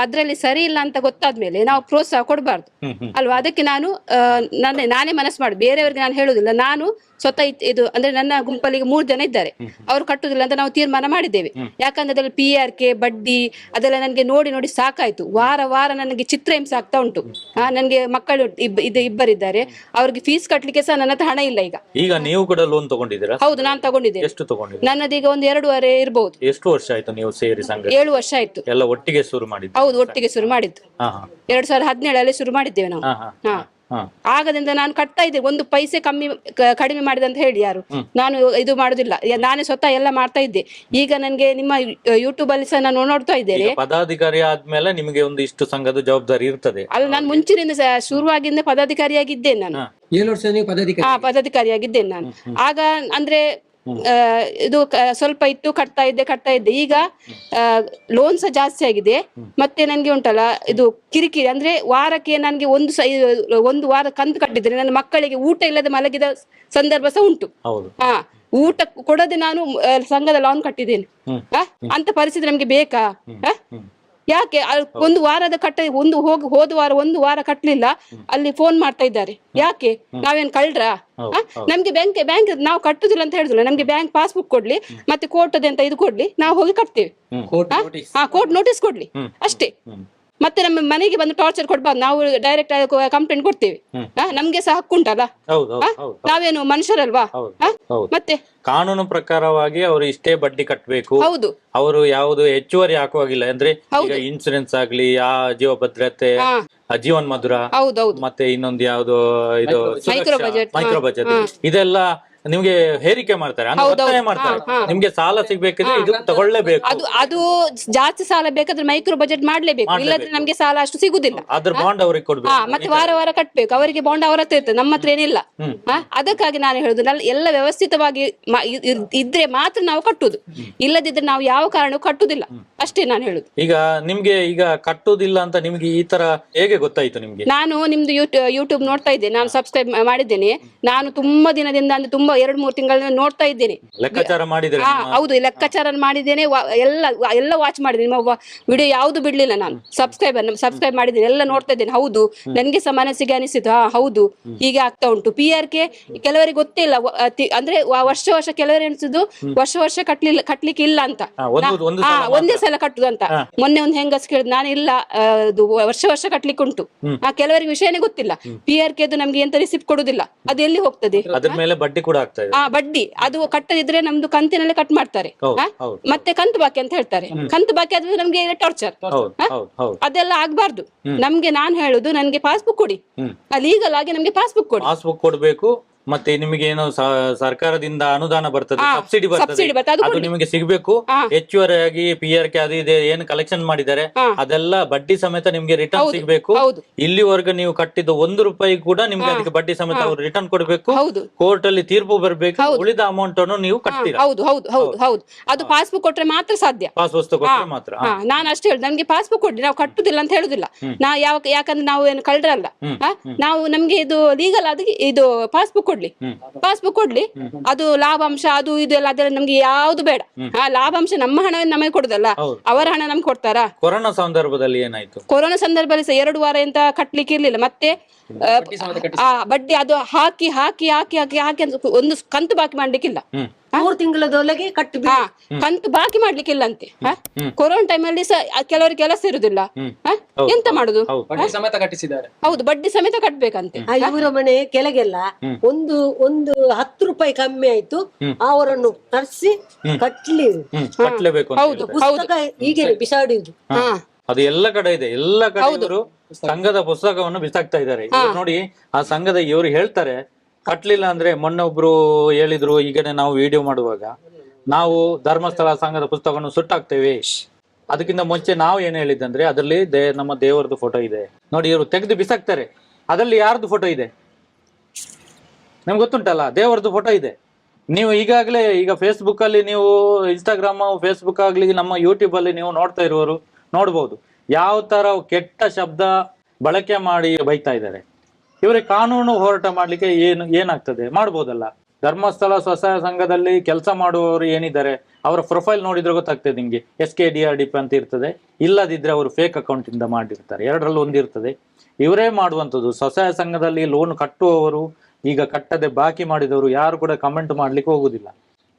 ಅದ್ರಲ್ಲಿ ಸರಿ ಇಲ್ಲ ಅಂತ ಗೊತ್ತಾದ್ಮೇಲೆ ನಾವು ಪ್ರೋತ್ಸಾಹ ಕೊಡಬಾರ್ದು. ಅಲ್ವಾ? ಅದಕ್ಕೆ ನಾನೇ ನಾನೇ ಮನಸ್ಸು ಮಾಡಿ ಬೇರೆಯವರಿಗೆ ನಾನು ಹೇಳುದಿಲ್ಲ ನಾನು ಸ್ವತಃ ಇದ್- ಇದು ಅಂದ್ರೆ ನನ್ನ ಗುಂಪಲ್ಲಿಗೆ ಮೂರು ಜನ ಇದ್ದಾರೆ. ಅವರು ಕಟ್ಟುದಿಲ್ಲ ಅಂತ ನಾವು ತೀರ್ಮಾನ ಮಾಡಿದ್ದೇವೆ. ಯಾಕಂದ್ರೆ ಅದ್ರಲ್ಲಿ ಪಿ ಆರ್ ಕೆ ಬಡ್ಡಿ ಅದೆಲ್ಲ ನನಗೆ ನೋಡಿ ನೋಡಿ ಸಾಕಾಯ್ತು. ವಾರ ವಾರ ನನಗೆ ಚಿತ್ರಹಿಂಸೆ ಆಗ್ತಾ ಉಂಟು. ಆ ನನಗೆ ಮಕ್ಕಳು ಇಬ್- ಇದು ಇಬ್ಬರಿದ್ದಾರೆ. ಅವ್ರಿಗೆ ಫೀಸ್ ಕಟ್ಲಿಕ್ಕೆ ಸಹ ನನ್ನ ಹತ್ರ ಹಣ ಇಲ್ಲ ಈಗ. ಈಗ ನೀವು ಕೂಡ ಲೋನ್ ತಗೊಂಡಿದ್ದೀರಾ? ಹೌದು ನಾನು ತಗೊಂಡಿದ್ದೇನೆ. ಎಷ್ಟು ತಗೊಂಡಿದ್ದೀರಾ? ನನ್ನದೀಗ ಒಂದು ಎರಡೂವರೆ ಇರ್ಬೋದು. ಎಷ್ಟು ವರ್ಷ ಆಯ್ತು ನೀವು ಸೇರಿ ಸಂಘ? ಏಳು ವರ್ಷ ಆಯ್ತು. ಎಲ್ಲ ಒಟ್ಟಿಗೆ ಶುರು ಮಾಡಿದ್ದು ಹೌದು ಒಟ್ಟಿಗೆ ಶುರು ಮಾಡಿದ್ದು. ಹಾ ಹಾ ಎರಡ್ ಸಾವಿರದ ಹದಿನೇಳಲ್ಲಿ ಶುರು ಮಾಡಿದ್ದೇವೆ ನಾವು. ಹಾ ಹಾ ಹಾ ಹಾ. ಆಗದಿಂದ ನಾನು ಕಟ್ತಾ ಇದ್ದೆ. ಒಂದು ಪೈಸೆ ಕಮ್ಮಿ ಕ- ಕಡಿಮೆ ಮಾಡಿದೆ ಅಂತ ಹೇಳಿ ಯಾರು. ನಾನು ಇದು ಮಾಡುದಿಲ್ಲ. ಯ- ನಾನೇ ಸ್ವತಃ ಎಲ್ಲ ಮಾಡ್ತಾ ಇದ್ದೆ. ಈಗ ನನಗೆ ನಿಮ್ಮ ಯೂಟ್ಯೂಬ್ ಅಲ್ಲಿ ಸಹ ನಾನು ನೋಡ್ತಾ ಇದ್ದೇನೆ. ಈಗ ಪದಾಧಿಕಾರಿ ಆದ್ಮೇಲೆ ನಿಮಗೆ ಒಂದು ಇಷ್ಟು ಸಂಘದ ಜವಾಬ್ದಾರಿ ಇರ್ತದೆ. ಅಲ್ಲ ನಾನು ಮುಂಚಿನಿಂದ ಸಹ ಶುರುವಾಗಿಂದ ಪದಾಧಿಕಾರಿಯಾಗಿದ್ದೇನೆ ನಾನು. ಏಳು ವರ್ಷ ನೀವು ಪದಾಧಿಕಾರಿ ಹಾ ಪದಾಧಿಕಾರಿಯಾಗಿದ್ದೇನೆ ನಾನು. ಆಗ ಅಂದ್ರೆ ಇದು ಸ್ವಲ್ಪ ಇತ್ತು ಕಟ್ತಾ ಇದ್ದೆ ಕಟ್ತಾ ಇದ್ದೆ. ಈಗ ಲೋನ್ ಸಹ ಜಾಸ್ತಿ ಆಗಿದೆ. ಮತ್ತೆ ನನ್ಗೆ ಉಂಟಲ್ಲ ಇದು ಕಿರಿಕಿರಿ ಅಂದ್ರೆ ವಾರಕ್ಕೆ ನನ್ಗೆ ಒಂದು ಸ ಒಂದು ವಾರ ಕಂತು ಕಟ್ಟಿದ್ರೆ ನನ್ನ ಮಕ್ಕಳಿಗೆ ಊಟ ಇಲ್ಲದೆ ಮಲಗಿದ ಸಂದರ್ಭ ಸಹ ಉಂಟು. ಹಾ ಊಟ ಕೊಡದೆ ನಾನು ಸಂಘದ ಲೋನ್ ಕಟ್ಟಿದ್ದೇನೆ. ಆ, ಅಂತ ಪರಿಸ್ಥಿತಿ ನಮ್ಗೆ ಬೇಕಾ. ಯಾಕೆ? ಒಂದು ವಾರದ ಕಟ್ಟ ಒಂದು ಹೋಗಿ ಹೋದ ವಾರ ಒಂದು ವಾರ ಕಟ್ಲಿಲ್ಲ ಅಲ್ಲಿ ಫೋನ್ ಮಾಡ್ತಾ ಇದ್ದಾರೆ. ಯಾಕೆ? ನಾವೇನ್ ಕಳ್ರಾ? ನಮ್ಗೆ ಬ್ಯಾಂಕ್ ಬ್ಯಾಂಕ್ ನಾವು ಕಟ್ಟುದಿಲ್ಲ ಅಂತ ಹೇಳುದಿಲ್ಲ ನಮ್ಗೆ ಬ್ಯಾಂಕ್ ಪಾಸ್ಬುಕ್ ಕೊಡ್ಲಿ ಮತ್ತೆ ಕೋರ್ಟ್ ಅಂತ ಇದು ಕೊಡ್ಲಿ ನಾವು ಹೋಗಿ ಕಟ್ತೇವೆ. ಕೋರ್ಟ್ ಆ? ಹಾ? ಕೋರ್ಟ್ ನೋಟಿಸ್ ಕೊಡ್ಲಿ. ಅಷ್ಟೇ. ಮತ್ತೆ ನಮ್ಮ ಮನೆಗೆ ಬಂದು ಟಾರ್ಚರ್ ಕೊಡ್ಬಾರ್ದು. ನಾವು ಡೈರೆಕ್ಟ್ ಕಂಪ್ಲೇಂಟ್ ಕೊಡ್ತೇವೆ. ನಮಗೆ ಸಹ ಹಕ್ಕುಂಟಲ್ಲ ನಾವೇನು ಮನುಷ್ಯರಲ್ವಾ? ಮತ್ತೆ? ಕಾನೂನು ಪ್ರಕಾರವಾಗಿ ಅವರು ಇಷ್ಟೇ ಬಡ್ಡಿ ಕಟ್ಟಬೇಕು ಹೌದು. ಅವರು ಯಾವುದು ಹೆಚ್ಚುವರಿ ಹಾಕುವಾಗಿಲ್ಲ. ಅಂದ್ರೆ ಈಗ ಇನ್ಸೂರೆನ್ಸ್ ಆಗ್ಲಿ ಆ ಜೀವ ಭದ್ರತೆ ಜೀವನ್ ಮಧುರ ಹೌದೌದು ಮತ್ತೆ ಇನ್ನೊಂದು ಯಾವ್ದು ಇದು ಮೈಕ್ರೋ ಬಜೆಟ್ ಇದೆಲ್ಲ ನಿಮ್ಗೆ ಹೇರಿಕೆ ಮಾಡ್ತಾರೆ ಅಂದ್ರೆ ಹೌದೌದು. ಒತ್ತಾಯ ಮಾಡ್ತಾರೆ. ಹಾ, ಹಾ. ನಿಮ್ಗೆ ಸಾಲ ಸಿಗ್ಬೇಕಿದ್ರೆ ಇದು ತಗೊಳ್ಳೇಬೇಕು. ಅದು ಅದು ಜಾಸ್ತಿ ಸಾಲ ಬೇಕಾದ್ರೆ ಮೈಕ್ರೋ ಬಜೆಟ್ ಮಾಡ್ಲೇಬೇಕು ಇಲ್ಲದ್ರೆ ನಮ್ಗೆ ಸಾಲ ಅಷ್ಟು ಸಿಗುದಿಲ್ಲ. ಅದ್ರ ಬಾಂಡ್ ಅವ್ರಿಗೆ ಹಾ ಕೊಡ್ಬೇಕು ಮತ್ತೆ ವಾರ ವಾರ ಕಟ್ಬೇಕು ಅವರಿಗೆ ಬಾಂಡ್ ಅವರ ಹತ್ರ ಇರ್ತದೆ ನಮ್ಮ ಹತ್ರ ಏನಿಲ್ಲ. ಹಾ ಅದಕ್ಕಾಗಿ ನಾನು ಹೇಳುದು ನಲ್- ಎಲ್ಲ ವ್ಯವಸ್ಥಿತವಾಗಿ ಮ- ಇ- ಇರ್- ಇದ್ರೆ ಮಾತ್ರ ನಾವು ಕಟ್ಟುದು. ಇಲ್ಲದಿದ್ರೆ ನಾವು ಯಾವ ಕಾರಣಕ್ಕೂ ಕಟ್ಟುದಿಲ್ಲ. ಅಷ್ಟೇ ನಾನು ಹೇಳುದು. ಈಗ ನಿಮ್ಗೆ ಈಗ ಕಟ್ಟುದಿಲ್ಲ ಅಂತ ನಿಮ್ಗೆ ಈ ತರ ಹೇಗೆ ಗೊತ್ತಾಯ್ತು ನಿಮ್ಗೆ? ನಾನು ನಿಮ್ದು ಯೂಟ್ಯೂಬ್ ನೋಡ್ತಾ ಇದ್ದೆ ನಾನು ಸಬ್ಸ್ಕ್ರೈಬ್ ಮಾಡಿದ್ದೇನೆ. ನಾನು ತುಂಬಾ ದಿನದಿಂದ ಅಂದ್ರೆ ತುಂಬಾ ಎರಡು ಮೂರು ತಿಂಗಳನ್ನ ನೋಡ್ತಾ ಇದ್ದೇನೆ. ಲೆಕ್ಕಾಚಾರ ಮಾಡಿದ್ರೆ ಹಾ ಹೌದು ಲೆಕ್ಕಾಚಾರ ಮಾಡಿದ್ದೇನೆ ವ- ಎಲ್ಲ ಎಲ್ಲ ವಾಚ್ ಮಾಡಿದ್ದೀನಿ. ನಿಮ್ಮ ವಿಡಿಯೋ ಯಾವುದು ಬಿಡ್ಲಿಲ್ಲ ನಾನು. ಸಬ್ಸ್ಕ್ರೈಬರ್ ಸಬ್ಸ್ಕ್ರೈಬ್ ಮಾಡಿದ್ದೀನಿ. ಎಲ್ಲ ನೋಡ್ತಾ ಇದ್ದೇನೆ. ಹೌದು ನನಗೆ ಸಹ ಮನಸ್ಸಿಗೆ ಅನಿಸಿತು ಹಾ ಹೌದು ಹೀಗೆ ಆಗ್ತಾ ಉಂಟು. ಪಿ ಆರ್ ಕೆ ಕೆಲವರಿಗೆ ಗೊತ್ತಿಲ್ಲ. ವ- ತಿ- ಅಂದ್ರೆ ವ- ವರ್ಷ ವರ್ಷ ಕೆಲವರು ಎನಿಸುದು ವರ್ಷ ವರ್ಷ ಕಟ್ಲಿಲ್ಲ ಕಟ್ಲಿಕ್ಕೆ ಇಲ್ಲ ಅಂತ. ಹಾ, ಒಂದು ಒಂದು ಹಾ ಸಲ ಒಂದೇ ಸಲ ಕಟ್ಟುದು ಅಂತ. ಮೊನ್ನೆ ಒಂದು ಹೆಂಗಸ್ ಕೇಳಿದ್ ನಾನು ಇಲ್ಲ ಆ, ಅದು ವರ್ಷ ವರ್ಷ ಕಟ್ಲಿಕ್ಕೆ ಉಂಟು. ಆ ಕೆಲವರಿಗೆ ವಿಷಯನೇ ಗೊತ್ತಿಲ್ಲ. ಪಿ ಆರ್ ಕೆ ನಮ್ಗೆ ಎಂತ ರಿಸಿಪ್ಟ್ ಕೊಡುದಿಲ್ಲ. ಅದು ಎಲ್ಲಿ ಹೋಗ್ತದೆ? ಅದ್ರ ಮೇಲೆ ಬಡ್ಡಿ ಕೂಡ ಆಗ್ತಾ ಇದೆ. ಆ ಬಡ್ಡಿ ಅದು ಕಟ್ಟದಿದ್ರೆ ನಮ್ದು ಕಂತಿನಲ್ಲೇ ಕಟ್ ಮಾಡ್ತಾರೆ. ಮತ್ತೆ ಕಂತು ಬಾಕಿ ಅಂತ ಹೇಳ್ತಾರೆ. ಕಂತು ಬಾಕಿ ಆದ್ರೆ ನಮ್ಗೆ ಟಾರ್ಚರ್ ಹೌದು ಹೌದು ಹೌದು. ಅದೆಲ್ಲ ಆಗ್ಬಾರ್ದು. ನಮ್ಗೆ ನಾನ್ ಹೇಳುದು ನನ್ಗೆ ಪಾಸ್ಬುಕ್ ಕೊಡಿ. ಲೀಗಲ್ ಆಗಿ ನಮ್ಗೆ ಪಾಸ್ಬುಕ್ ಕೊಡಿ. ಪಾಸ್ಬುಕ್ ಕೊಡ್ಬೇಕು ಮತ್ತೆ ನಿಮಗೆ ಏನು ಸ- ಸರ್ಕಾರದಿಂದ ಅನುದಾನ ಬರ್ತದೆ ಹಾ, ಸಬ್ಸಿಡಿ subsidy ಬರ್ತದೆ. ಬರ್ತದೆ, ಅದು ಅದು ನಿಮಗೆ ಸಿಗಬೇಕು. ಹಾ. ಹೆಚ್ಚುವರಿಯಾಗಿ ಪಿ ಆರ್ ಕೆ ಅದು ಇದೆ ಏನು ಕಲೆಕ್ಷನ್ ಮಾಡಿದ್ದಾರೆ ಹಾ. ಅದೆಲ್ಲ ಬಡ್ಡಿ ಸಮೇತ ನಿಮ್ಗೆ ರಿಟರ್ನ್ ಹೌದು, ಸಿಗಬೇಕು. ಹೌದು. ಇಲ್ಲಿವರೆಗೂ ನೀವು ಕಟ್ಟಿದ ಒಂದು ರೂಪಾಯಿ ಕೂಡ ನಿಮ್ಗೆ ಅದಕ್ಕೆ ಬಡ್ಡಿ ಸಮೇತ. ಅವರು ರಿಟರ್ನ್ ಕೊಡಬೇಕು. ಹೌದು. ಕೋರ್ಟ್ ಅಲ್ಲಿ ತೀರ್ಪು ಬರಬೇಕು. ಉಳಿದ ಅಮೌಂಟ್ ಅನ್ನು ನೀವು ಹಾ, ಕಟ್ತೀರಾ? ಹೌದು ಹೌದು ಹೌದು ಹೌದು. ಅದು ಪಾಸ್ಬುಕ್ ಕೊಟ್ರೆ ಮಾತ್ರ ಸಾಧ್ಯ. ಪಾಸ್ ಮಾತ್ರ. ಹಾ ನಾನು ಅಷ್ಟೇ ಹೇಳುದು ನಮ್ಗೆ ಪಾಸ್ಬುಕ್ ಕೊಡಿ ನಾವು ಕಟ್ಟುದಿಲ್ಲ ಅಂತ ಹೇಳುದಿಲ್ಲ. ನಾವು ಯಾವ ಯಾಕಂದ್ರೆ ನಾವು ಏನು ಕಳ್ರಲ್ಲ ಹಾ? ನಾವು ನಮ್ಗೆ ಇದು ಲೀಗಲ್ ಅದಕ್ಕೆ ಇದು ಪಾಸ್ಬುಕ್ ಕೊಡ್ಲಿ. ಪಾಸ್ಬುಕ್ ಕೊಡ್ಲಿ. ಅದು ಲಾಭಾಂಶ ಅದು ಇದು ಎಲ್ಲ ಅದೆಲ್ಲ ನಮ್ಗೆ ಯಾವ್ದು ಬೇಡ. ಆ ಲಾಭಾಂಶ ನಮ್ಮ ಹಣ ನಮಗೆ ಕೊಡುದಲ್ಲ ಅವರ ಹಣ ನಮ್ಗೆ ಕೊಡ್ತಾರಾ? ಕೊರೋನಾ ಸಂದರ್ಭದಲ್ಲಿ ಏನಾಯ್ತು? ಕೊರೋನಾ ಸಂದರ್ಭದಲ್ಲಿ ಸಹ ಎರಡು ವಾರ ಎಂತ ಕಟ್ಲಿಕ್ಕೆ ಇರ್ಲಿಲ್ಲ. ಮತ್ತೆ ಆ, ಬಡ್ಡಿ ಅದು ಹಾಕಿ ಹಾಕಿ ಹಾಕಿ ಹಾಕಿ ಹಾಕಿ ಒಂದು ಕಂತು ಬಾಕಿ ಮಾಡ್ಲಿಕ್ಕಿಲ್ಲ. ಮೂರು ತಿಂಗಳದೊಳಗೆ ಕಟ್ಟು ಕಂತು ಬಾಕಿ ಮಾಡ್ಲಿಕ್ಕಿಲ್ಲ ಅಂತೆ ಹಾ? ಕೊರೋನಾ ಟೈಮಲ್ಲಿ ಸಹ ಕೆಲವರಿಗೆ ಕೆಲಸ ಇರುದಿಲ್ಲ. ಹಾ? ಎಂತ ಮಾಡುದು? ಹೌದು. ಬಡ್ಡಿ ಸಮೇತ ಕಟ್ಟಿಸಿದ್ದಾರೆ. ಹೌದು ಬಡ್ಡಿ ಸಮೇತ ಕಟ್ಬೇಕಂತೆ. ಆ ಇವರ ಮನೆ ಕೆಳಗೆಲ್ಲ ಒಂದು ಒಂದು ಹತ್ತು ರೂಪಾಯಿ ಕಮ್ಮಿ ಆಯ್ತು. ಅವರನ್ನು ತರಿಸಿ ಕಟ್ಲಿ ಕಟ್ಲೇಬೇಕು ಅಂತ ಹೌದು. ಪುಸ್ತಕ ಹೀಗೆ ಬಿಸಾಡಿದ್ರು ಹಾ. ಅದು ಎಲ್ಲ ಕಡೆ ಇದೆ. ಎಲ್ಲ ಕಡೆ ಇವರು ಸಂಘದ ಪುಸ್ತಕವನ್ನು ಬಿಸಾಕ್ತಾ ಇದ್ದಾರೆ. ಇವ್ರು ನೋಡಿ ಆ ಸಂಘದ ಇವರು ಹೇಳ್ತಾರೆ ಕಟ್ಲಿಲ್ಲ ಅಂದ್ರೆ ಮೊನ್ನೆ ಒಬ್ರು ಹೇಳಿದ್ರು, ಈಗನೇ ನಾವು ವಿಡಿಯೋ ಮಾಡುವಾಗ. ನಾವು ಧರ್ಮಸ್ಥಳ ಸಂಘದ ಪುಸ್ತಕವನ್ನು ಸುಟ್ಟಾಗ್ತೇವೆ ಅದಕ್ಕಿಂತ ಮುಂಚೆ ನಾವು ಏನ್ ಹೇಳಿದ್ದಂದ್ರೆ, ಅದರಲ್ಲಿ ನಮ್ಮ ದೇವರದ್ದು ಫೋಟೋ ಇದೆ. ನೋಡಿ, ಇವರು ತೆಗೆದು ಬಿಸಾಕ್ತಾರೆ. ಅದರಲ್ಲಿ ಯಾರ್ದು ಫೋಟೋ ಇದೆ? ನಿಮ್ಗೆ ಗೊತ್ತುಂಟಲ್ಲ, ದೇವರದ್ದು ಫೋಟೋ ಇದೆ. ನೀವು ಈಗಾಗಲೇ, ಈಗ ಫೇಸ್ಬುಕ್ ಅಲ್ಲಿ ನೀವು ಇನ್ಸ್ಟಾಗ್ರಾಮ್ ಫೇಸ್ಬುಕ್ ಆಗ್ಲಿ, ನಮ್ಮ ಯೂಟ್ಯೂಬ್ ಅಲ್ಲಿ ನೀವು ನೋಡ್ತಾ ಇರುವವರು ನೋಡ್ಬೋದು. ಯಾವ ತರ ಕೆಟ್ಟ ಶಬ್ದ ಬಳಕೆ ಮಾಡಿ ಬೈತಾ ಇದ್ದಾರೆ. ಇವರಿಗೆ ಕಾನೂನು ಹೋರಾಟ ಮಾಡ್ಲಿಕ್ಕೆ ಏನು, ಏನಾಗ್ತದೆ? ಮಾಡ್ಬೋದಲ್ಲ. ಧರ್ಮಸ್ಥಳ ಸ್ವಸಹಾಯ ಸಂಘದಲ್ಲಿ ಕೆಲಸ ಮಾಡುವವರು ಏನಿದ್ದಾರೆ, ಅವರ ಪ್ರೊಫೈಲ್ ನೋಡಿದ್ರೆ ಗೊತ್ತಾಗ್ತದೆ ನಿಮಗೆ. S K D R D P ಅಂತ ಇರ್ತದೆ. ಇಲ್ಲದಿದ್ರೆ ಅವರು ಫೇಕ್ ಅಕೌಂಟ್ ಇಂದ ಮಾಡಿರ್ತಾರೆ. ಎರಡರಲ್ಲಿ ಒಂದಿರ್ತದೆ ಇವರೇ ಮಾಡುವಂಥದ್ದು. ಸ್ವಸಹಾಯ ಸಂಘದಲ್ಲಿ ಲೋನ್ ಕಟ್ಟುವವರು, ಈಗ ಕಟ್ಟದೆ ಬಾಕಿ ಮಾಡಿದವರು ಯಾರು ಕೂಡ ಕಮೆಂಟ್ ಮಾಡ್ಲಿಕ್ಕೆ ಹೋಗುದಿಲ್ಲ.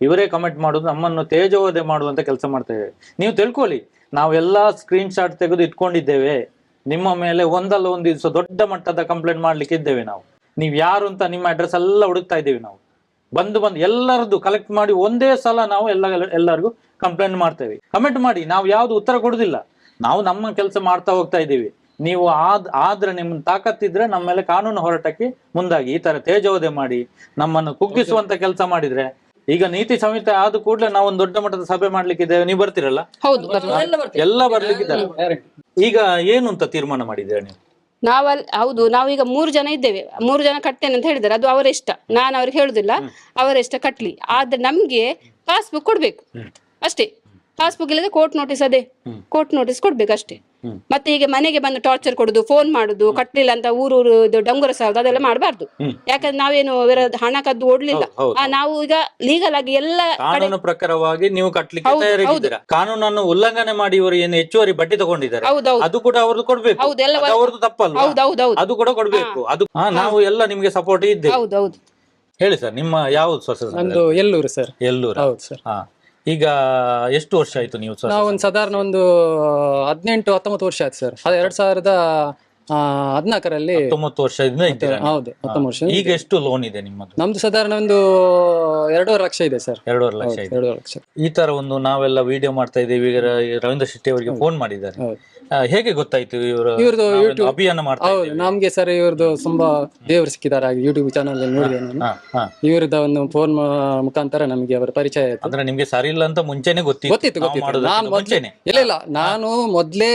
ಇವರೇ ಕಮೆಂಟ್ ಮಾಡೋದು, ನಮ್ಮನ್ನು ತೇಜೋವಧೆ ಮಾಡುವಂತ ಕೆಲಸ ಮಾಡ್ತಾ ಇದ್ದಾರೆ. ನೀವು ತಿಳ್ಕೊಳ್ಳಿ, ನಾವೆಲ್ಲ ಸ್ಕ್ರೀನ್ ಶಾಟ್ ತೆಗೆದು ಇಟ್ಕೊಂಡಿದ್ದೇವೆ. ನಿಮ್ಮ ಮೇಲೆ ಒಂದಲ್ಲ ಒಂದು ದಿವಸ ದೊಡ್ಡ ಮಟ್ಟದ ಕಂಪ್ಲೇಂಟ್ ಮಾಡ್ಲಿಕ್ಕೆ ಇದ್ದೇವೆ ನಾವು. ನೀವು ಯಾರು ಅಂತ ನಿಮ್ಮ ಅಡ್ರೆಸ್ ಎಲ್ಲ ಹುಡುಕ್ತಾ ಇದ್ದೇವೆ ನಾವು. ಬಂದು ಬಂದು ಎಲ್ಲರದ್ದು ಕಲೆಕ್ಟ್ ಮಾಡಿ ಒಂದೇ ಸಲ ನಾವು ಎಲ್ಲ, ಎಲ್ಲರಿಗೂ ಕಂಪ್ಲೇಂಟ್ ಮಾಡ್ತೇವೆ. ಕಮೆಂಟ್ ಮಾಡಿ, ನಾವು ಯಾವ್ದು ಉತ್ತರ ಕೊಡುದಿಲ್ಲ. ನಾವು ನಮ್ಮ ಕೆಲಸ ಮಾಡ್ತಾ ಹೋಗ್ತಾ ಇದ್ದೀವಿ. ನೀವು ಆದ್, ಆದ್ರೆ ನಿಮ್ ತಾಕತ್ತಿದ್ರೆ ನಮ್ಮ ಮೇಲೆ ಕಾನೂನು ಹೋರಾಟಕ್ಕೆ ಮುಂದಾಗಿ ಈ ತರ ತೇಜೋದೆ ಮಾಡಿ, ನಮ್ಮನ್ನು ಕುಗ್ಗಿಸುವಂತ ಕೆಲಸ ಮಾಡಿದ್ರೆ ಈಗ ನೀತಿ ಸಂಹಿತೆ ಆದ ಕೂಡಲೇ ನಾವು ಒಂದು ದೊಡ್ಡ ಮಟ್ಟದ ಸಭೆ ಮಾಡ್ಲಿಕ್ಕಿದ್ದೇವೆ ನೀವು ಬರ್ತೀರಲ್ಲ? ಹೌದು. ಎಲ್ಲ ಬರ್ಲಿಕ್ಕಿದ್ದಾರೆ. ಈಗ ಏನು ಅಂತ ತೀರ್ಮಾನ ಮಾಡಿದ್ದೀರಾ ನೀವು? ನಾವಲ್ ಹೌದು ನಾವೀಗ ಮೂರು ಜನ ಇದ್ದೇವೆ. ಮೂರು ಜನ ಕಟ್ತೇನೆ ಅಂತ ಹೇಳಿದ್ದಾರೆ. ಅದು ಅವರ ಇಷ್ಟ. ನಾನು ಅವ್ರಿಗೆ ಹೇಳುದಿಲ್ಲ. ಅವರ ಇಷ್ಟ ಕಟ್ಲಿ. ಆದ್ರೆ ನಮ್ಗೆ ಪಾಸ್ಬುಕ್ ಕೊಡ್ಬೇಕು. ಅಷ್ಟೇ. ಪಾಸ್ಬುಕ್ ಇಲ್ಲದೆ ಕೋರ್ಟ್ ನೋಟಿಸ್ ಅದೇ. ಕೋರ್ಟ್ ನೋಟಿಸ್ ಕೊಡ್ಬೇಕಷ್ಟೇ. ಮತ್ತೆ ಈಗ ಮನೆಗೆ ಬಂದು ಟಾರ್ಚರ್ ಕೊಡುದು ಫೋನ್ ಮಾಡುದು ಕಟ್ಲಿಲ್ಲ ಅಂತ ಊರೂರು ಇದು ಡಂಗುರ ಸಾವಿರದ ಅದೆಲ್ಲ ಮಾಡಬಾರ್ದು. ಯಾಕಂದ್ರೆ ನಾವೇನು ಹಣ ಕದ್ದು ಓಡ್ಲಿಲ್ಲ. ನಾವು ಈಗ ಲೀಗಲ್ ಆಗಿ ಎಲ್ಲ ಕಾನೂನು ಪ್ರಕಾರವಾಗಿ ನೀವು ಕಟ್ಲಿಕ್ಕೆ ಹೌದು, ಕಾನೂನನ್ನು ಉಲ್ಲಂಘನೆ ಮಾಡಿ ಇವರು ಏನು ಹೆಚ್ಚುವರಿ ಬಡ್ಡಿ ತಗೊಂಡಿದ್ದಾರೆ. ಹೌದೌದು ಅದು ಕೂಡ ಅವ್ರದ್ದು ಕೊಡ್ಬೇಕು. ಹೌದು, ಎಲ್ಲ ಅವ್ರದ್ದು ಹೌದು ಹೌದೌದೌದು ಅದು ಕೂಡ ಕೊಡ್ಬೇಕು. ಅದು ನಾವು ಎಲ್ಲ ನಿಮ್ಗೆ ಸಪೋರ್ಟ್ ಇದ್ದೇವೆ. ಹೌದೌದು ಹೇಳಿ ಸರ್ ನಿಮ್ಮ ಯಾವ್ದು ಸರ್ ಎಲ್ಲೂರು ಸರ್. ಎಲ್ಲೂರು? ಹೌದು ಸರ್. ಹಾ. ಈಗ ಎಷ್ಟು ವರ್ಷ ಆಯ್ತು ನೀವು ಸರ್? ನಾವು ಒಂದು ಸಾಧಾರಣ ಒಂದು ಹದಿನೆಂಟು ಹತ್ತೊಂಬತ್ತು ವರ್ಷ ಆಯ್ತು ಸರ್. ಅದು ಎರಡ್ ಸಾವಿರದ ಆ, ಹದ್ನಾಲ್ಕರಲ್ಲಿ ಹತ್ತೊಂಬತ್ತು ವರ್ಷದಿಂದ ಇದ್ದೀರಾ ನೀವು? ಹೌದು ಹತ್ತೊಂಬತ್ತು ವರ್ಷ ಈಗ ಎಷ್ಟು ಲೋನ್ ಇದೆ ನಿಮ್ಮದು? ನಮ್ದು ಸಾಧಾರಣ ಒಂದು ಎರಡೂವರೆ ಲಕ್ಷ ಇದೆ ಸರ್. ಎರಡೂವರೆ ಲಕ್ಷ ಇದೆ. ಎರಡೂವರೆ ಲಕ್ಷ. ಈ ತರ ಒಂದು ನಾವೆಲ್ಲ ವಿಡಿಯೋ ಮಾಡ್ತಾ ಇದ್ದೀವಿ. ಈಗ ರ- ರವೀಂದ್ರ ಶೆಟ್ಟಿ ಅವರಿಗೆ ಫೋನ್ ಮಾಡಿದ್ದಾರೆ. ಹೌದು. ಹೇಗೆ ಗೊತ್ತಾಯ್ತು ಇವರು? ಇವ್ರದ್ದು YouTube- ಅಭಿಯಾನ ಮಾಡ್ತಾ ಹೌದು ಇದ್ದೀವಿ. ನಮ್ಗೆ ಸರ್ ಇವ್ರದ್ದು ತುಂಬಾ ದೇವರು ಸಿಕ್ಕಿದ್ದಾರೆ. ಹಾಗೆ ಯೂಟ್ಯೂಬ್ ಚಾನಲ್ ನೋಡಿದೆ ನಾನು. ಹಾ ಹಾ. ಇವ್ರದ್ದು ಒಂದು ಫೋನ್ ಮುಖಾಂತರ ನಮಗೆ ಅವರ ಪರಿಚಯ ಆಯ್ತು. ಅಂದ್ರೆ ನಿಮ್ಗೆ ಸರಿ ಇಲ್ಲ ಅಂತ ಮುಂಚೆನೆ ಗೊತ್ತಿತ್ತು. ಗೊತ್ತಿತ್ತು ನಾವು ಗೊತ್ತಿತ್ತು. ಮಾಡೋದಕ್ಕಿಂತ ನಾನು ಮೊದ್ಲೇ ಮುಂಚೆನೆ. ಇಲ್ಲ ಇಲ್ಲ. ನಾನು ಮೊದ್ಲೇ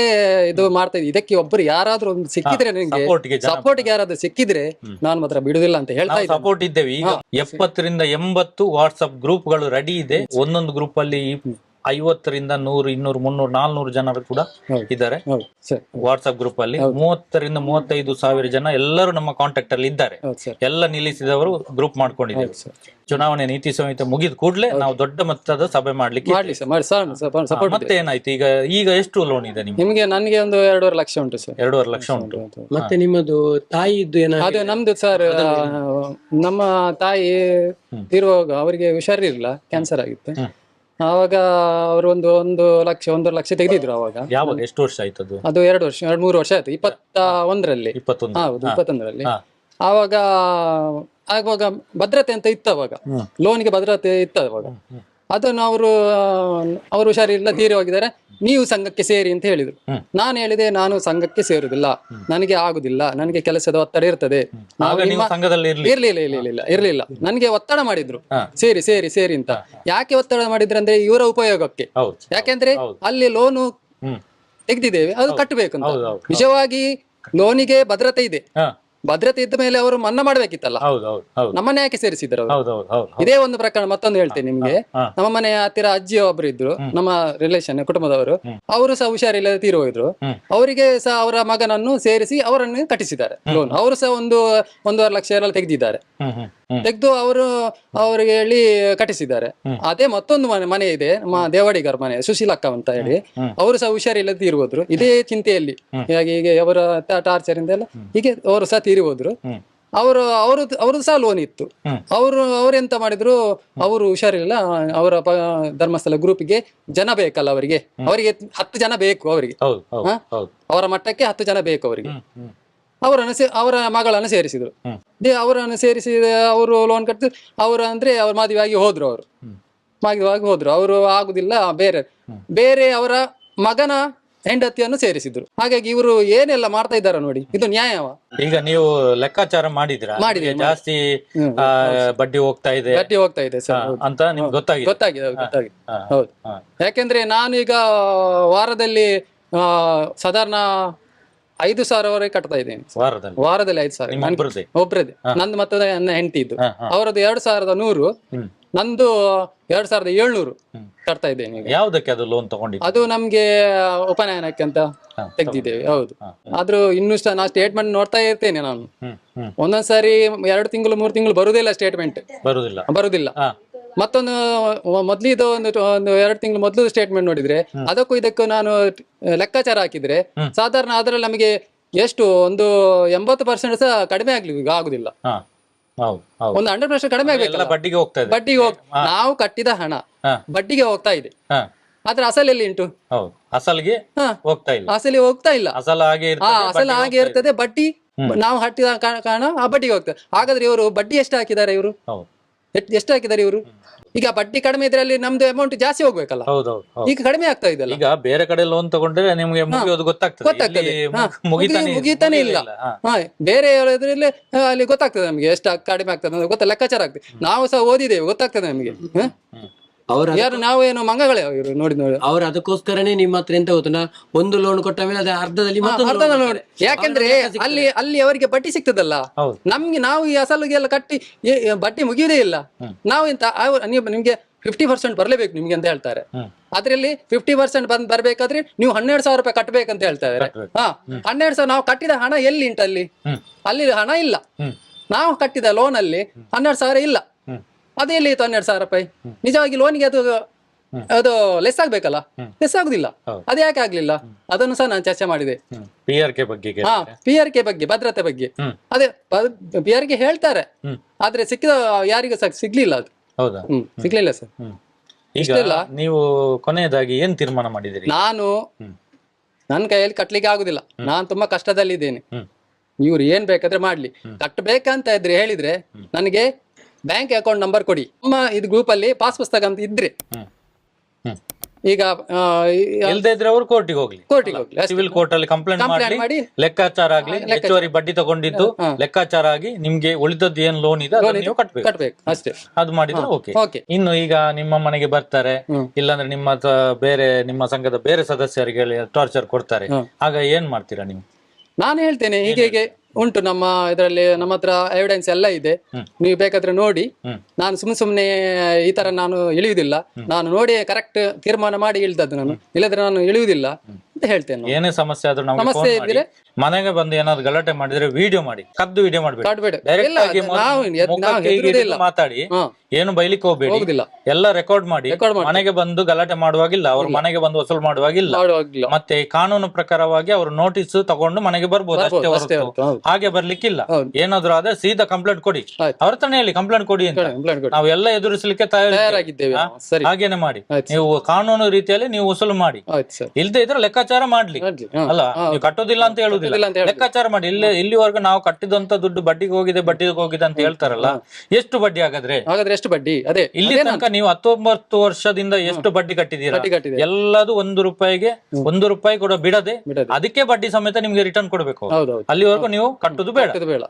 ಇದು ಮಾಡ್ತಾ ಇದ್ದೆ. ಇದಕ್ಕೆ ಒಬ್ಬರು ಯಾರಾದ್ರೂ ಒಂದು ಸಿಕ್ಕಿದ್ರೆ ನನಗೆ ಸಪೋರ್ಟ್ಗೆ ಸಪೋರ್ಟ್ಗೆ ಯಾರಾದ್ರೂ ಸಿಕ್ಕಿದ್ರೆ ನಾನು ಮಾತ್ರ ಬಿಡುದಿಲ್ಲ ಅಂತ ಹೇಳ್ತಾ ನಾವು ಇದ್ದೆ ಸಪೋರ್ಟ್ ಇದ್ದೇವೆ. ಈಗ ಎಪ್ಪತ್ತರಿಂದ ಎಂಬತ್ತು ವಾಟ್ಸ್ಆಪ್ ಗ್ರೂಪ್ಗಳು ರೆಡಿ ಇದೆ. ಒಂದೊಂದು ಗ್ರೂಪ್ ಅಲ್ಲಿ ಐವತ್ತರಿಂದ ನೂರು ಇನ್ನೂರು ಮುನ್ನೂರು ನಾಲ್ನೂರು ಜನರು ಕೂಡ ಇದ್ದಾರೆ. ವಾಟ್ಸ್ಆಪ್ ಗ್ರೂಪ್ ಅಲ್ಲಿ ಮೂವತ್ತರಿಂದ ಮೂವತ್ತೈದು ಸಾವಿರ ಜನ ಎಲ್ಲರೂ ನಮ್ಮ ಕಾಂಟ್ಯಾಕ್ಟ್ ಅಲ್ಲಿ ಇದ್ದಾರೆ. ಎಲ್ಲ ನಿಲ್ಲಿಸಿದವರು ಗ್ರೂಪ್ ಮಾಡ್ಕೊಂಡಿದ್ದೇವೆ. ಸರ್. ಚುನಾವಣೆ ನೀತಿ ಸಂಹಿತೆ ಮುಗಿದ ಕೂಡಲೇ ನಾವು ದೊಡ್ಡ ಮೊತ್ತದ ಸಭೆ ಮಾಡ್ಲಿಕ್ಕೆ ಮಾಡ್ಲಿ ಸರ್ ಸರ್ ಸಪೋರ್ಟ್ ಮತ್ತೆ ಏನಾಯ್ತು? ಈಗ ಈಗ ಎಷ್ಟು ಲೋನ್ ಇದೆ ನಿಮ್ಗೆ? ನಿಮ್ಗೆ ನನಗೆ ಒಂದು ಎರಡೂವರೆ ಲಕ್ಷ ಉಂಟು ಸರ್. ಎರಡೂವರೆ ಲಕ್ಷ ಉಂಟು. ಮತ್ತೆ ನಿಮ್ಮದು ತಾಯಿದ್ದು ಏನಾದ್ರು ಅದು ನಮ್ದು ಸರ್ ನಮ್ಮ ತಾಯಿ ಇರುವಾಗ ಅವರಿಗೆ ಹುಷಾರಿರ್ಲಿಲ್ಲ ಕ್ಯಾನ್ಸರ್ ಆಗಿತ್ತು. ಆವಾಗ ಅವರು ಒಂದು ಒಂದು ಲಕ್ಷ ಒಂದು ಲಕ್ಷ ತೆಗೆದಿದ್ರು ಅವಾಗ. ಯಾವಾಗ? ಎಷ್ಟು ವರ್ಷ ಆಯ್ತು ಅದು? ಅದು ಎರಡು ವರ್ಷ ಎರಡು ಮೂರು ವರ್ಷ ಆಯ್ತು. ಇಪ್ಪತ್ತ ಒಂದರಲ್ಲಿ. ಇಪ್ಪತ್ತೊಂದು. ಹೌದು ಇಪ್ಪತ್ತೊಂದರಲ್ಲಿ. ಆವಾಗ ಆಗುವಾಗ ಭದ್ರತೆ ಅಂತ ಇತ್ತು ಅವಾಗ. ಲೋನ್ಗೆ ಭದ್ರತೆ ಇತ್ತು ಅವಾಗ. ಅದನ್ನು ಅವರು ಅವರು ಹುಷಾರಿಲ್ಲ ತೀರಿ ಹೋಗಿದ್ದಾರೆ ನೀವು ಸಂಘಕ್ಕೆ ಸೇರಿ ಅಂತ ಹೇಳಿದ್ರು. ನಾನು ಹೇಳಿದೆ ನಾನು ಸಂಘಕ್ಕೆ ಸೇರುದಿಲ್ಲ ನನಗೆ ಆಗುದಿಲ್ಲ. ನನಗೆ ಕೆಲಸದ ಒತ್ತಡ ಇರ್ತದೆ. ಇರ್ಲಿಲ್ಲ. ಇರ್ಲಿಲ್ಲ ಇರ್ಲಿಲ್ಲ ನನಗೆ ಒತ್ತಡ ಮಾಡಿದ್ರು. ಸೇರಿ ಸೇರಿ ಸೇರಿ ಅಂತ. ಯಾಕೆ ಒತ್ತಡ ಮಾಡಿದ್ರು ಅಂದ್ರೆ ಇವರ ಉಪಯೋಗಕ್ಕೆ. ಯಾಕೆಂದ್ರೆ ಅಲ್ಲಿ ಲೋನು ತೆಗೆದಿದ್ದೇವೆ. ಅದು ಕಟ್ಟಬೇಕು ಅಂತ ನಿಜವಾಗಿ ಲೋನಿಗೆ ಭದ್ರತೆ ಇದೆ. ಭದ್ರತೆ ಇದ್ದ ಮೇಲೆ ಅವರು ಮನ್ನಾ ಮಾಡ್ಬೇಕಿತ್ತಲ್ಲ. ನಮ್ಮನ್ನ ಯಾಕೆ ಸೇರಿಸಿದ್ರು ಇದೇ ಒಂದು ಪ್ರಕರಣ ಮತ್ತೊಂದು ಹೇಳ್ತೇನೆ ನಿಮ್ಗೆ. ನಮ್ಮ ಮನೆಯ ಹತ್ತಿರ ಅಜ್ಜಿ ಒಬ್ರು ಇದ್ರು ನಮ್ಮ ರಿಲೇಷನ್ ಕುಟುಂಬದವರು. ಅವರು ಸಹ ಹುಷಾರಿಲ್ಲದೆ ತೀರು ಹೋದ್ರು. ಅವರಿಗೆ ಸಹ ಅವರ ಮಗನನ್ನು ಸೇರಿಸಿ ಅವರನ್ನು ಕಟ್ಟಿಸಿದ್ದಾರೆ. ಲೋನ್ ಅವರು ಸಹ ಒಂದು ಒಂದೂವರೆ ಲಕ್ಷ ಎಲ್ಲ ತೆಗೆದಿದ್ದಾರೆ. ತೆಗೆದು ಅವರು ಅವ್ರಿಗೆ ಹೇಳಿ ಕಟ್ಟಿಸಿದ್ದಾರೆ. ಅದೇ ಮತ್ತೊಂದು ಮನೆ ಮನೆ ಇದೆ ನಮ್ಮ ದೇವಾಡಿಗರ ಮನೆ ಸುಶೀಲಕ್ಕ ಅಂತ ಹೇಳಿ. ಅವರು ಸಹ ಹುಷಾರಿಲ್ಲದೆ ತೀರಿ ಹೋದ್ರು ಇದೇ ಚಿಂತೆಯಲ್ಲಿ. ಹೀಗಾಗಿ ಹೀಗೆ ಅವರ ಟಾರ್ಚರ್ ಇಂದ ಎಲ್ಲ ಹೀಗೆ ಅವರು ಸಹ ತೀರಿ ಹೋದ್ರು ಅವರು ಅವರು ಅವ್ರದ್ದು ಸಹ ಲೋನ್ ಇತ್ತು. ಅವರು ಅವರೆಂತ ಮಾಡಿದ್ರು? ಅವರು ಹುಷಾರಿಲ್ಲ. ಅವರ ಧರ್ಮಸ್ಥಳ ಗ್ರೂಪ್ಗೆ ಜನ ಬೇಕಲ್ಲ ಅವರಿಗೆ. ಅವರಿಗೆ ಹತ್ತು ಜನ ಬೇಕು ಅವರಿಗೆ. ಅವರ ಮಟ್ಟಕ್ಕೆ ಹತ್ತು ಜನ ಬೇಕು ಅವರಿಗೆ. ಅವರನ್ನು ಸೇ- ಅವರ ಮಗಳನ್ನು ಸೇರಿಸಿದ್ರು. ದೇ ಅವರನ್ನು ಸೇರಿಸಿ ಅವರು ಲೋನ್ ಕಟ್ಟಿ ಅವರು ಅಂದ್ರೆ ಅವ್ರ ಮದುವೆ ಆಗಿ ಹೋದ್ರು ಅವರು. ಮದುವೆ ಹೋದ್ರು. ಅವರು ಆಗುದಿಲ್ಲ ಬೇರೆ. ಬೇರೆ ಅವರ ಮಗನ ಹೆಂಡತಿಯನ್ನು ಸೇರಿಸಿದ್ರು. ಹಾಗಾಗಿ ಇವರು ಏನೆಲ್ಲ ಮಾಡ್ತಾ ಇದ್ದಾರೆ ನೋಡಿ ಇದು ನ್ಯಾಯವ. ಈಗ ನೀವು ಲೆಕ್ಕಾಚಾರ ಮಾಡಿದ್ರ ಮಾಡಿದ್ರೆ ಜಾಸ್ತಿ ಬಡ್ಡಿ ಹೋಗ್ತಾ ಇದೆ. ಬಡ್ಡಿ ಹೋಗ್ತಾ ಇದೆ ಅಂತ ನಿಮ್ಗೆ ಗೊತ್ತಾಗಿದೆ? ಗೊತ್ತಾಗಿದೆ ಗೊತ್ತಾಗಿದೆ. ಹೌದು. ಯಾಕೆಂದ್ರೆ ನಾನು ಈಗ ವಾರದಲ್ಲಿ ಸಾಧಾರಣ ಐದು ಸಾವಿರವರೆಗೆ ಕಟ್ತಾ ಇದ್ದೇನೆ. ವಾರದಲ್ಲಿ? ವಾರದಲ್ಲಿ ಐದು ಸಾವಿರ. ನಿಮ್ಮ ನನ್ಗೆ- ಒಬ್ರದ್ದೇ? ಒಬ್ರದ್ದೇ ನಂದು ಮತ್ತೆ ನನ್ನ ಹೆಂಡತಿ ಇದ್ದು. ಹಾ, ಹಾ. ಅವರದ್ದು ಎರಡು ಸಾವಿರದ ನೂರು ನಂದು ಎರಡು ಸಾವಿರದ ಏಳ್ನೂರು ಕಟ್ತಾ ಇದ್ದೇನೆ ಈಗ. ಯಾವ್ದಕ್ಕೆ ಅದು ಲೋನ್ ತಗೊಂಡಿದ್ದು? ಅದು ನಮ್ಗೆ ಉಪನಯನಕ್ಕೆ ಅಂತ ಹಾ, ತೆಗ್ದಿದ್ದೇವೆ ಹೌದು. ಹಾ. ಆದ್ರೂ ಇನ್ನೂ ಸಹ ನಾ ಸ್ಟೇಟ್ಮೆಂಟ್ ನೋಡ್ತಾ ಇರ್ತೇನೆ ನಾನು. ಹ್ಮ್ ಹ್ಮ್. ಒಂದೊಂದ್ಸಾರಿ ಎರಡು ತಿಂಗಳು ಮೂರು ತಿಂಗಳು ಬರುದಿಲ್ಲ ಸ್ಟೇಟ್ಮೆಂಟ್ ಬರುದಿಲ್ಲ ಬರುದಿಲ್ಲ ಹಾ. ಮತ್ತೊಂದು ಮೊದ್ಲಿದ ಒಂದು ಒಂದು ಎರಡು ತಿಂಗಳು ಮೊದಲು ಸ್ಟೇಟ್ಮೆಂಟ್ ನೋಡಿದ್ರೆ ಅದಕ್ಕೂ ಇದಕ್ಕೂ ನಾನು ಲೆಕ್ಕಾಚಾರ ಹಾಕಿದ್ರೆ ಸಾಧಾರಣ ಅದರಲ್ಲಿ ನಮಗೆ ಎಷ್ಟು ಒಂದು ಎಂಬತ್ತು ಪರ್ಸೆಂಟ್ ಸಹ ಕಡಿಮೆ ಆಗ್ಲಿ ಈಗ ಆಗುದಿಲ್ಲ. ಒಂದು ಹಂಡ್ರೆಡ್ ಪರ್ಸೆಂಟ್ ಕಡಿಮೆ ಆಗಬೇಕಲ್ಲ. ಬಡ್ಡಿಗೆ ಹೋಗ್ತಾ ಇದೆ. ಬಡ್ಡಿಗೆ ಹೋಗ್ ನಾವು ಕಟ್ಟಿದ ಹಣ ಬಡ್ಡಿಗೆ ಹೋಗ್ತಾ ಇದೆ. ಆದ್ರೆ ಅಸಲ್ ಎಲ್ಲಿ ಉಂಟು? ಅಸಲ್ಗೆ. ಹೋಗ್ತಾ ಇಲ್ಲ. ಅಸಲಿ ಹೋಗ್ತಾ ಇಲ್ಲ. ಅಸಲ ಹಾಗೆ ಅಸಲ ಬಡ್ಡಿ ಹಾಗೆ ಇರ್ತದೆ ಬಡ್ಡಿ ನಾವು ಹಟ್ಟಿದ ಕಾರಣ ಆ ಬಡ್ಡಿಗೆ ಹೋಗ್ತದೆ. ಹಾಗಾದ್ರೆ ಇವರು ಬಡ್ಡಿ ಎಷ್ಟು ಹಾಕಿದ್ದಾರೆ ಇವರು? ಇದೆ. ಎಷ್ಟು ಹಾಕಿದ್ದಾರೆ ಇವರು? ಈಗ ಬಡ್ಡಿ ಕಡಿಮೆ ಇದ್ರೆ ಅಲ್ಲಿ ನಮ್ದು ಅಮೌಂಟ್ ಜಾಸ್ತಿ ಹೋಗ್ಬೇಕಲ್ಲ? ಹೌದು. ಈಗ ಕಡಿಮೆ ಆಗ್ತಾ ಇದೆಲ್ಲ ಈಗ ಬೇರೆ ಕಡೆ ಲೋನ್ ತಗೊಂಡ್ರೆ ನಿಮ್ಗೆ ಮುಗಿಯೋದು ಗೊತ್ತಾಗ್ತದೆ. ಗೊತ್ತಾಗ್ತದೆ. ಇಲ್ಲಿ ಹಾ. ಮುಗ್- ಮುಗಿತಾನೆ ಮುಗಿತಾನೆ ಇಲ್ಲ. ಹಾ. ಹಾ ಬೇರೆ ಅಲ್ಲಿ ಗೊತ್ತಾಗ್ತದೆ ನಮಗೆ ಎಷ್ಟು ಕಡಿಮೆ ಆಗ್ತದೆ ಅಂತ ಗೊತ್ತಾ ಲೆಕ್ಕಾಚಾರ ಆಗ್ತದೆ. ನಾವು ಸಹ ಓದಿದ್ದೇವೆ ಗೊತ್ತಾಗ್ತದೆ ನಮಗೆ? ಅವ್ರ ಯಾರು ನಾವೇನು ಏನು ಮಂಗಗಳೇ ಇವರು ನೋಡಿ ನೋಡಿ. ಅವ್ರ ಅದಕ್ಕೋಸ್ಕರನೇ ನಿಮ್ಮ ಹತ್ರ ಎಂತ ಗೊತ್ತುನಾ ಒಂದು ಲೋನ್ ಕೊಟ್ಟ ಮೇಲೆ ಅದೇ ಅರ್ಧದಲ್ಲಿ ಮತ್ತೊಂದು ನೋಡಿ. ಯಾಕೆಂದ್ರೆ. ಅಲ್ಲಿ ಅಲ್ಲಿ ಅವರಿಗೆ ಬಡ್ಡಿ ಸಿಗ್ತದಲ್ಲ? ಹೌದು. ನಮ್ಗೆ ನಾವು ಈ ಅಸಲಿಗೆಲ್ಲ ಕಟ್ಟಿ ಬಟ್ಟಿ ಮುಗಿಯೋದೇ ಬಡ್ಡಿ ಮುಗಿಯುವುದೇ ಇಲ್ಲ. ನಾವು ಎಂತ ಅವ್ರು- ನೀವು ನಿಮ್ಗೆ ಫಿಫ್ಟಿ ಪರ್ಸೆಂಟ್ ಬರ್ಲೇಬೇಕು ನಿಮ್ಗೆ ಅಂತ ಹೇಳ್ತಾರೆ. ಹ್ಮ್. ಅದ್ರಲ್ಲಿ ಫಿಫ್ಟಿ ಪರ್ಸೆಂಟ್ ಬಂದ್ ಬರ್ಬೇಕಾದ್ರೆ ನೀವು ಹನ್ನೆರಡು ಸಾವಿರ ರೂಪಾಯಿ ಕಟ್ಟಬೇಕಂತ ಹೇಳ್ತಾ ಇದಾರೆ ಕಟ್ಬೇಕು. ಹಾ ಹನ್ನೆರಡು ಸಾವಿರ ನಾವು ಕಟ್ಟಿದ ಹಣ ಎಲ್ಲಿ ಉಂಟು ಅಲ್ಲಿ ಹ್ಮ್. ಅಲ್ಲಿ ಹಣ ಇಲ್ಲ. ಹ್ಮ್. ನಾವು ಕಟ್ಟಿದ ಲೋನ್ ಅಲ್ಲಿ ಹನ್ನೆರಡು ಸಾವಿರ ಇಲ್ಲ. ಅದೇ ಎಲ್ಲಿ ಇತ್ತು ಹನ್ನೆರಡು ಸಾವಿರ ರೂಪಾಯಿ. ನಿಜವಾಗಿ ಲೋನ್ಗೆ ಅದು ಅದು ಲೆಸ್ ಆಗ್ಬೇಕಲ್ಲ? ಲೆಸ್ ಆಗುದಿಲ್ಲ. ಅದು ಯಾಕೆ ಆಗ್ಲಿಲ್ಲ? ಅದನ್ನು ಸಹ ನಾನು ಚರ್ಚೆ ಮಾಡಿದೆ. ಪಿ ಆರ್ ಕೆ ಬಗ್ಗೆ ಹಾ ಪಿ ಆರ್ ಕೆ ಬಗ್ಗೆ ಭದ್ರತೆ ಬಗ್ಗೆ. ಅದೇ ಪಿ ಆರ್ ಕೆ ಹೇಳ್ತಾರೆ. ಆದ್ರೆ ಸಿಕ್ಕಿದ ಯಾರಿಗೂ ಸಹ ಸಿಗ್ಲಿಲ್ಲ ಅದು. ಹೌದಾ? ಸಿಗ್ಲಿಲ್ಲ ಸರ್. ಈಗ ಇಷ್ಟೆಲ್ಲ? ನೀವು ಕೊನೆಯದಾಗಿ ಏನ್ ತೀರ್ಮಾನ ಮಾಡಿದಿರಿ? ನಾನು ನನ್ನ ಕೈಯಲ್ಲಿ ಕಟ್ಲಿಕ್ಕೆ ಆಗುದಿಲ್ಲ. ನಾನು ತುಂಬಾ ಕಷ್ಟದಲ್ಲಿದ್ದೇನೆ. ಇದ್ದೇನೆ ಇವ್ರು ಏನ್ ಬೇಕಾದ್ರೆ ಮಾಡ್ಲಿ. ಕಟ್ಟಬೇಕಂತ ಇದ್ರೆ ಹೇಳಿದ್ರೆ ನನಗೆ ಬ್ಯಾಂಕ್ ಅಕೌಂಟ್ ನಂಬರ್ ಕೊಡಿ. ನಮ್ಮ ಇದು ಗ್ರೂಪ್ ಅಲ್ಲಿ ಪಾಸ್ ಪುಸ್ತಕ ಅಂತ ಇದ್ರೆ. ಈಗ ಇಲ್ದೇ ಇದ್ರೆ ಅವರು ಕೋರ್ಟಿಗೆ ಹೋಗ್ಲಿ. ಕೋರ್ಟಿಗೆ ಹೋಗ್ಲಿ ಸಿವಿಲ್ ಕೋರ್ಟ್ ಅಲ್ಲಿ ಕಂಪ್ಲೇಂಟ್ ಮಾಡಿ. ಲೆಕ್ಕಾಚಾರ ಆಗ್ಲಿ. ಹೆಚ್ಚುವರಿ ಬಡ್ಡಿ ತಗೊಂಡಿದ್ದು ಲೆಕ್ಕಾಚಾರ ಆಗಿ ನಿಮ್ಗೆ ಉಳಿದದ್ದು ಏನ್ ಲೋನ್ ಇದೆ ನೀವು ಕಟ್ಬೇಕು. ಅಷ್ಟೇ. ಅದು ಮಾಡಿದ್ರೆ ಓಕೆ ಇನ್ನು ಈಗ ನಿಮ್ಮ ಮನೆಗೆ ಬರ್ತಾರೆ. ಇಲ್ಲಾಂದ್ರೆ ನಿಮ್ಮ ಬೇರೆ ನಿಮ್ಮ ಸಂಘದ ಬೇರೆ ಸದಸ್ಯರಿಗೆ ಟಾರ್ಚರ್ ಕೊಡ್ತಾರೆ. ಆಗ ಏನ್ ಮಾಡ್ತೀರಾ ನೀವು? ನಾನು ಹೇಳ್ತೇನೆ ಹೀಗೆ. ಉಂಟು ನಮ್ಮ ಇದರಲ್ಲಿ ನಮ್ಮ ಹತ್ರ ಎವಿಡೆನ್ಸ್ ಎಲ್ಲ ಇದೆ. ನೀವು ಬೇಕಾದ್ರೆ ನೋಡಿ. ನಾನು ಸುಮ್ ಸುಮ್ನೆ ಈ ತರ ನಾನು ಇಳಿಯುವುದಿಲ್ಲ. ನಾನು ನೋಡಿ ಕರೆಕ್ಟ್ ತೀರ್ಮಾನ ಮಾಡಿ ಇಳಿದದ್ದು ನಾನು. ಇಲ್ಲದ್ರೆ ನಾನು ಇಳಿಯುವುದಿಲ್ಲ ಅಂತ ಹೇಳ್ತೇನೆ ಏನೇ ಸಮಸ್ಯೆ ಆದ್ರೂ ನಮಗೆ ಸಮಸ್ಯೆ ಮಾಡಿ ಇದ್ರೆ ಮನೆಗೆ ಬಂದು ಏನಾದ್ರು ಗಲಾಟೆ ಮಾಡಿದ್ರೆ ವಿಡಿಯೋ ಮಾಡಿ. ಕದ್ದು ವಿಡಿಯೋ ಮಾಡ್ಬೇಡಿ. ಕಾಡ್ಬೇಡ. ಡೈರೆಕ್ಟ್ ಇಲ್ಲ ಆಗಿ ಅದು ನಾವು ಎದ್- ನಾವು ಹೀಗೆ ಹೆದ್ರುವುದೇ ಹಿಡಿದು ಮಾತಾಡಿ. ಹಾ. ಏನು ಬೈಲಿಕ್ಕೆ ಹೋಗ್ಬೇಡಿ. ಹೋಗುದಿಲ್ಲ. ಎಲ್ಲ ರೆಕಾರ್ಡ್ ಮಾಡಿ. Record. ಮನೆಗೆ ಬಂದು ಗಲಾಟೆ ಮಾಡುವಾಗಿಲ್ಲ. ಅವ್ರ ಮನೆಗೆ ಬಂದು ವಸೂಲ್ ಮಾಡುವಾಗಿಲ್ಲ. ಮಾಡುವಾಗಿಲ್ಲ. ಮತ್ತೆ ಕಾನೂನು ಪ್ರಕಾರವಾಗಿ ಅವ್ರು ನೋಟಿಸ್ ತಗೊಂಡು ಮನೆಗೆ ಬರ್ಬೋದು. ಅಷ್ಟೇ ಬರ್ಬೋದು, ಅಷ್ಟೇ ಹೊರತು. ಹೊರತು, ಹೌದು. ಹಾಗೆ ಬರ್ಲಿಕ್ಕಿಲ್ಲ. ಏನಾದ್ರು ಏನಾದ್ರೂ ಆದ್ರೆ ಸೀದಾ ಕಂಪ್ಲೇಂಟ್ ಕೊಡಿ. ಆಯ್ತು. ಅವ್ರ ತಾನೇ ಹೇಳಿ ಕಂಪ್ಲೇಂಟ್ ಕೊಡಿ ಅಂತ. ಕಂಪ್ಲೇಂಟ್ ಕೊಡಿ. ನಾವು ಎಲ್ಲ ಎದುರಿಸಲಿಕ್ಕೆ ತಯಾರಿ ತಯಾರಾಗಿದ್ದೇವೆ ಹಾ? ಸರಿ. ಹಾಗೇನೆ ಮಾಡಿ. ಆಯ್ತು. ನೀವು ಕಾನೂನು ರೀತಿಯಲ್ಲಿ ನೀವು ವಸೂಲು ಮಾಡಿ. ಆಯ್ತು ಸರ್. ಇಲ್ದೇ ಇದ್ರೆ ಲೆಕ್ಕಾಚಾರ ಮಾಡ್ಲಿ. ಮಾಡ್ಲಿ, ಅಲ್ಲ ನೀವು ಕಟ್ಟೋದಿಲ್ಲ ಅಂತ ಹೇಳುದಿಲ್ಲ. ಲೆಕ್ಕಾಚಾರ ಮಾಡಿ. ಇಲ್ಲಿ ಇಲ್ಲಿವರೆಗೂ ನಾವು ಕಟ್ಟಿದಂತ ದುಡ್ಡು ಬಡ್ಡಿಗೆ ಹೋಗಿದೆ ಬಡ್ಡಿಗೆ ಹೋಗಿದೆ ಅಂತ ಹೇಳ್ತಾರಲ್ಲ ಎಷ್ಟು ಬಡ್ಡಿ ಹಾಗಾದ್ರೆ? ಹಾಗಾದ್ರೆ ಎಷ್ಟು ಬಡ್ಡಿ? ಅದೇ ಇಲ್ಲಿ ತನಕ ನೀವು ಹತ್ತೊಂಬತ್ತು ವರ್ಷದಿಂದ ಎಷ್ಟು ಬಡ್ಡಿ ಕಟ್ಟಿದೀರಾ ಎಲ್ಲದು ಒಂದು ರೂಪಾಯಿಗೆ ಒಂದು ರೂಪಾಯಿ ಕೂಡ ಬಿಡದೆ ಅದಕ್ಕೆ ಬಡ್ಡಿ ಸಮೇತ ನಿಮ್ಗೆ ರಿಟರ್ನ್ ಕೊಡಬೇಕು. ಅಲ್ಲಿವರೆಗೂ ನೀವು ಕಟ್ಟುದು ಬೇಡ. ಕಟ್ಟುದು ಬೇಡ.